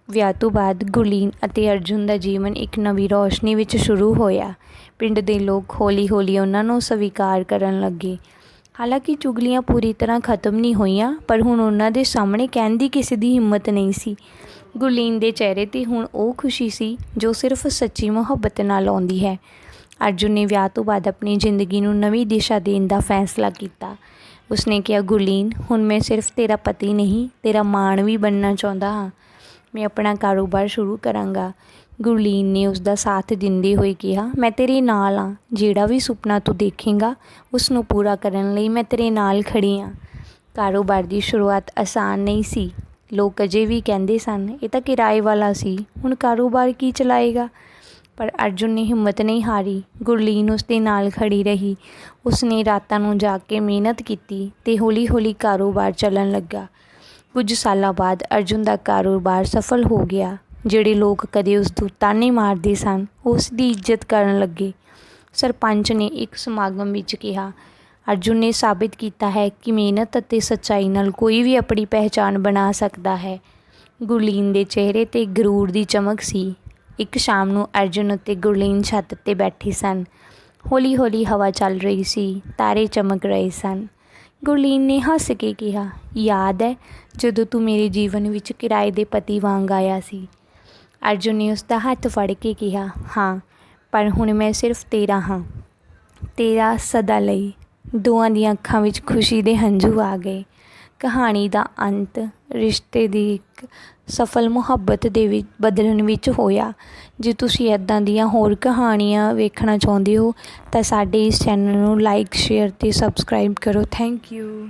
ਵਿਆਹ ਤੋਂ ਬਾਅਦ ਗੁਰਲੀਨ ਅਤੇ ਅਰਜੁਨ ਦਾ ਜੀਵਨ ਇੱਕ ਨਵੀਂ ਰੌਸ਼ਨੀ ਵਿੱਚ ਸ਼ੁਰੂ ਹੋਇਆ। ਪਿੰਡ ਦੇ ਲੋਕ ਹੌਲੀ-ਹੌਲੀ ਉਹਨਾਂ ਨੂੰ ਸਵੀਕਾਰ ਕਰਨ ਲੱਗੇ। ਹਾਲਾਂਕਿ ਚੁਗਲੀਆਂ ਪੂਰੀ ਤਰ੍ਹਾਂ ਖਤਮ ਨਹੀਂ ਹੋਈਆਂ, ਪਰ ਹੁਣ ਉਹਨਾਂ ਦੇ ਸਾਹਮਣੇ ਕਹਿਣ ਦੀ ਕਿਸੇ ਦੀ ਹਿੰਮਤ ਨਹੀਂ ਸੀ। ਗੁਰਲੀਨ ਦੇ ਚਿਹਰੇ ਤੇ ਹੁਣ ਉਹ ਖੁਸ਼ੀ ਸੀ ਜੋ ਸਿਰਫ ਸੱਚੀ ਮੁਹੱਬਤ ਨਾਲ ਆਉਂਦੀ ਹੈ। ਅਰਜੁਨ ਨੇ ਵਿਆਹ ਤੋਂ ਬਾਅਦ ਆਪਣੀ ਜ਼ਿੰਦਗੀ ਨੂੰ ਨਵੀਂ ਦਿਸ਼ਾ ਦੇਣ ਦਾ ਫੈਸਲਾ ਕੀਤਾ। ਉਸਨੇ ਕਿਹਾ, ਗੁਰਲੀਨ, ਹੁਣ ਮੈਂ ਸਿਰਫ ਤੇਰਾ ਪਤੀ ਨਹੀਂ, ਤੇਰਾ ਮਾਣ ਵੀ ਬਣਨਾ ਚਾਹੁੰਦਾ ਹਾਂ। ਮੈਂ ਆਪਣਾ ਕਾਰੋਬਾਰ ਸ਼ੁਰੂ ਕਰਾਂਗਾ। ਗੁਰਲੀਨ ਨੇ ਉਸ ਦਾ ਸਾਥ ਦਿੰਦੇ ਹੋਏ ਕਿਹਾ, ਮੈਂ ਤੇਰੇ ਨਾਲ ਆ ਜਿਹੜਾ ਵੀ ਸੁਪਨਾ ਤੂੰ ਦੇਖੇਂਗਾ ਉਸ ਨੂੰ ਪੂਰਾ ਕਰਨ ਲਈ ਮੈਂ ਤੇਰੇ ਨਾਲ ਖੜੀ ਆ ਕਾਰੋਬਾਰ ਦੀ ਸ਼ੁਰੂਆਤ ਆਸਾਨ ਨਹੀਂ ਸੀ। ਲੋਕ ਅਜੇ ਵੀ ਕਹਿੰਦੇ ਸਨ, ਇਹ ਤਾਂ ਕਿਰਾਏ ਵਾਲਾ ਸੀ, ਹੁਣ ਕਾਰੋਬਾਰ ਕੀ ਚਲਾਏਗਾ? ਪਰ ਅਰਜੁਨ ਨੇ ਹਿੰਮਤ ਨਹੀਂ ਹਾਰੀ, ਗੁਰਲੀਨ ਉਸ ਦੇ ਨਾਲ ਖੜੀ ਰਹੀ। ਉਸ ਨੇ ਰਾਤਾਂ ਨੂੰ ਜਾ ਕੇ ਮਿਹਨਤ ਕੀਤੀ ਤੇ ਹੌਲੀ-ਹੌਲੀ ਕਾਰੋਬਾਰ ਚੱਲਣ ਲੱਗਾ। ਕੁਝ ਸਾਲਾਂ ਬਾਅਦ ਅਰਜੁਨ ਦਾ ਕਾਰੋਬਾਰ ਸਫਲ ਹੋ ਗਿਆ। ਜਿਹੜੇ ਲੋਕ ਕਦੇ ਉਸ ਨੂੰ ਤਾਨੇ ਮਾਰਦੇ ਸਨ, ਉਸ ਦੀ ਇੱਜ਼ਤ ਕਰਨ ਲੱਗੇ। ਸਰਪੰਚ ਨੇ ਇੱਕ ਸਮਾਗਮ ਵਿੱਚ ਕਿਹਾ ਅਰਜੁਨ ਨੇ ਸਾਬਿਤ ਕੀਤਾ ਹੈ ਕਿ ਮਿਹਨਤ ਅਤੇ ਸੱਚਾਈ ਨਾਲ ਕੋਈ ਵੀ ਆਪਣੀ ਪਹਿਚਾਣ ਬਣਾ ਸਕਦਾ ਹੈ। ਗੁਰਲੀਨ ਦੇ ਚਿਹਰੇ ਤੇ ਗਰੂਰ ਦੀ ਚਮਕ ਸੀ। ਇੱਕ ਸ਼ਾਮ ਨੂੰ ਅਰਜੁਨ ਅਤੇ ਗੁਰਲੀਨ ਛੱਤ ਤੇ ਬੈਠੇ ਸਨ। ਹੌਲੀ-ਹੌਲੀ ਹਵਾ ਚੱਲ ਰਹੀ ਸੀ। ਤਾਰੇ ਚਮਕ ਰਹੇ ਸਨ। ਗੁਰਲੀਨ ਨੇ ਹੱਸ ਕੇ ਕਿਹਾ, ਯਾਦ ਹੈ ਜਦੋਂ ਤੂੰ ਮੇਰੇ ਜੀਵਨ ਵਿੱਚ ਕਿਰਾਏ ਦੇ ਪਤੀ ਵਾਂਗ ਆਇਆ ਸੀ। ਅਰਜੁਨ ਨੇ ਉਸ ਦਾ ਹੱਥ ਫੜ ਕੇ ਕਿਹਾ, ਹਾਂ, ਪਰ ਹੁਣ ਮੈਂ ਸਿਰਫ ਤੇਰਾ ਹਾਂ। ਤੇਰਾ ਸਦਾ ਲਈ। ਦੋਵਾਂ ਦੀਆਂ ਅੱਖਾਂ ਵਿੱਚ ਖੁਸ਼ੀ ਦੇ ਹੰਝੂ ਆ ਗਏ। ਕਹਾਣੀ ਦਾ ਅੰਤ ਰਿਸ਼ਤੇ ਦੀ ਇੱਕ ਸਫਲ ਮੁਹੱਬਤ ਦੇ ਵਿੱਚ ਬਦਲਣ ਵਿੱਚ ਹੋਇਆ। ਜੇ ਤੁਸੀਂ ਇਦਾਂ ਦੀਆਂ ਹੋਰ ਕਹਾਣੀਆਂ ਵੇਖਣਾ ਚਾਹੁੰਦੇ ਹੋ ਤਾਂ ਸਾਡੇ ਇਸ ਚੈਨਲ ਨੂੰ ਲਾਈਕ ਸ਼ੇਅਰ ਤੇ ਸਬਸਕ੍ਰਾਈਬ ਕਰੋ। Thank you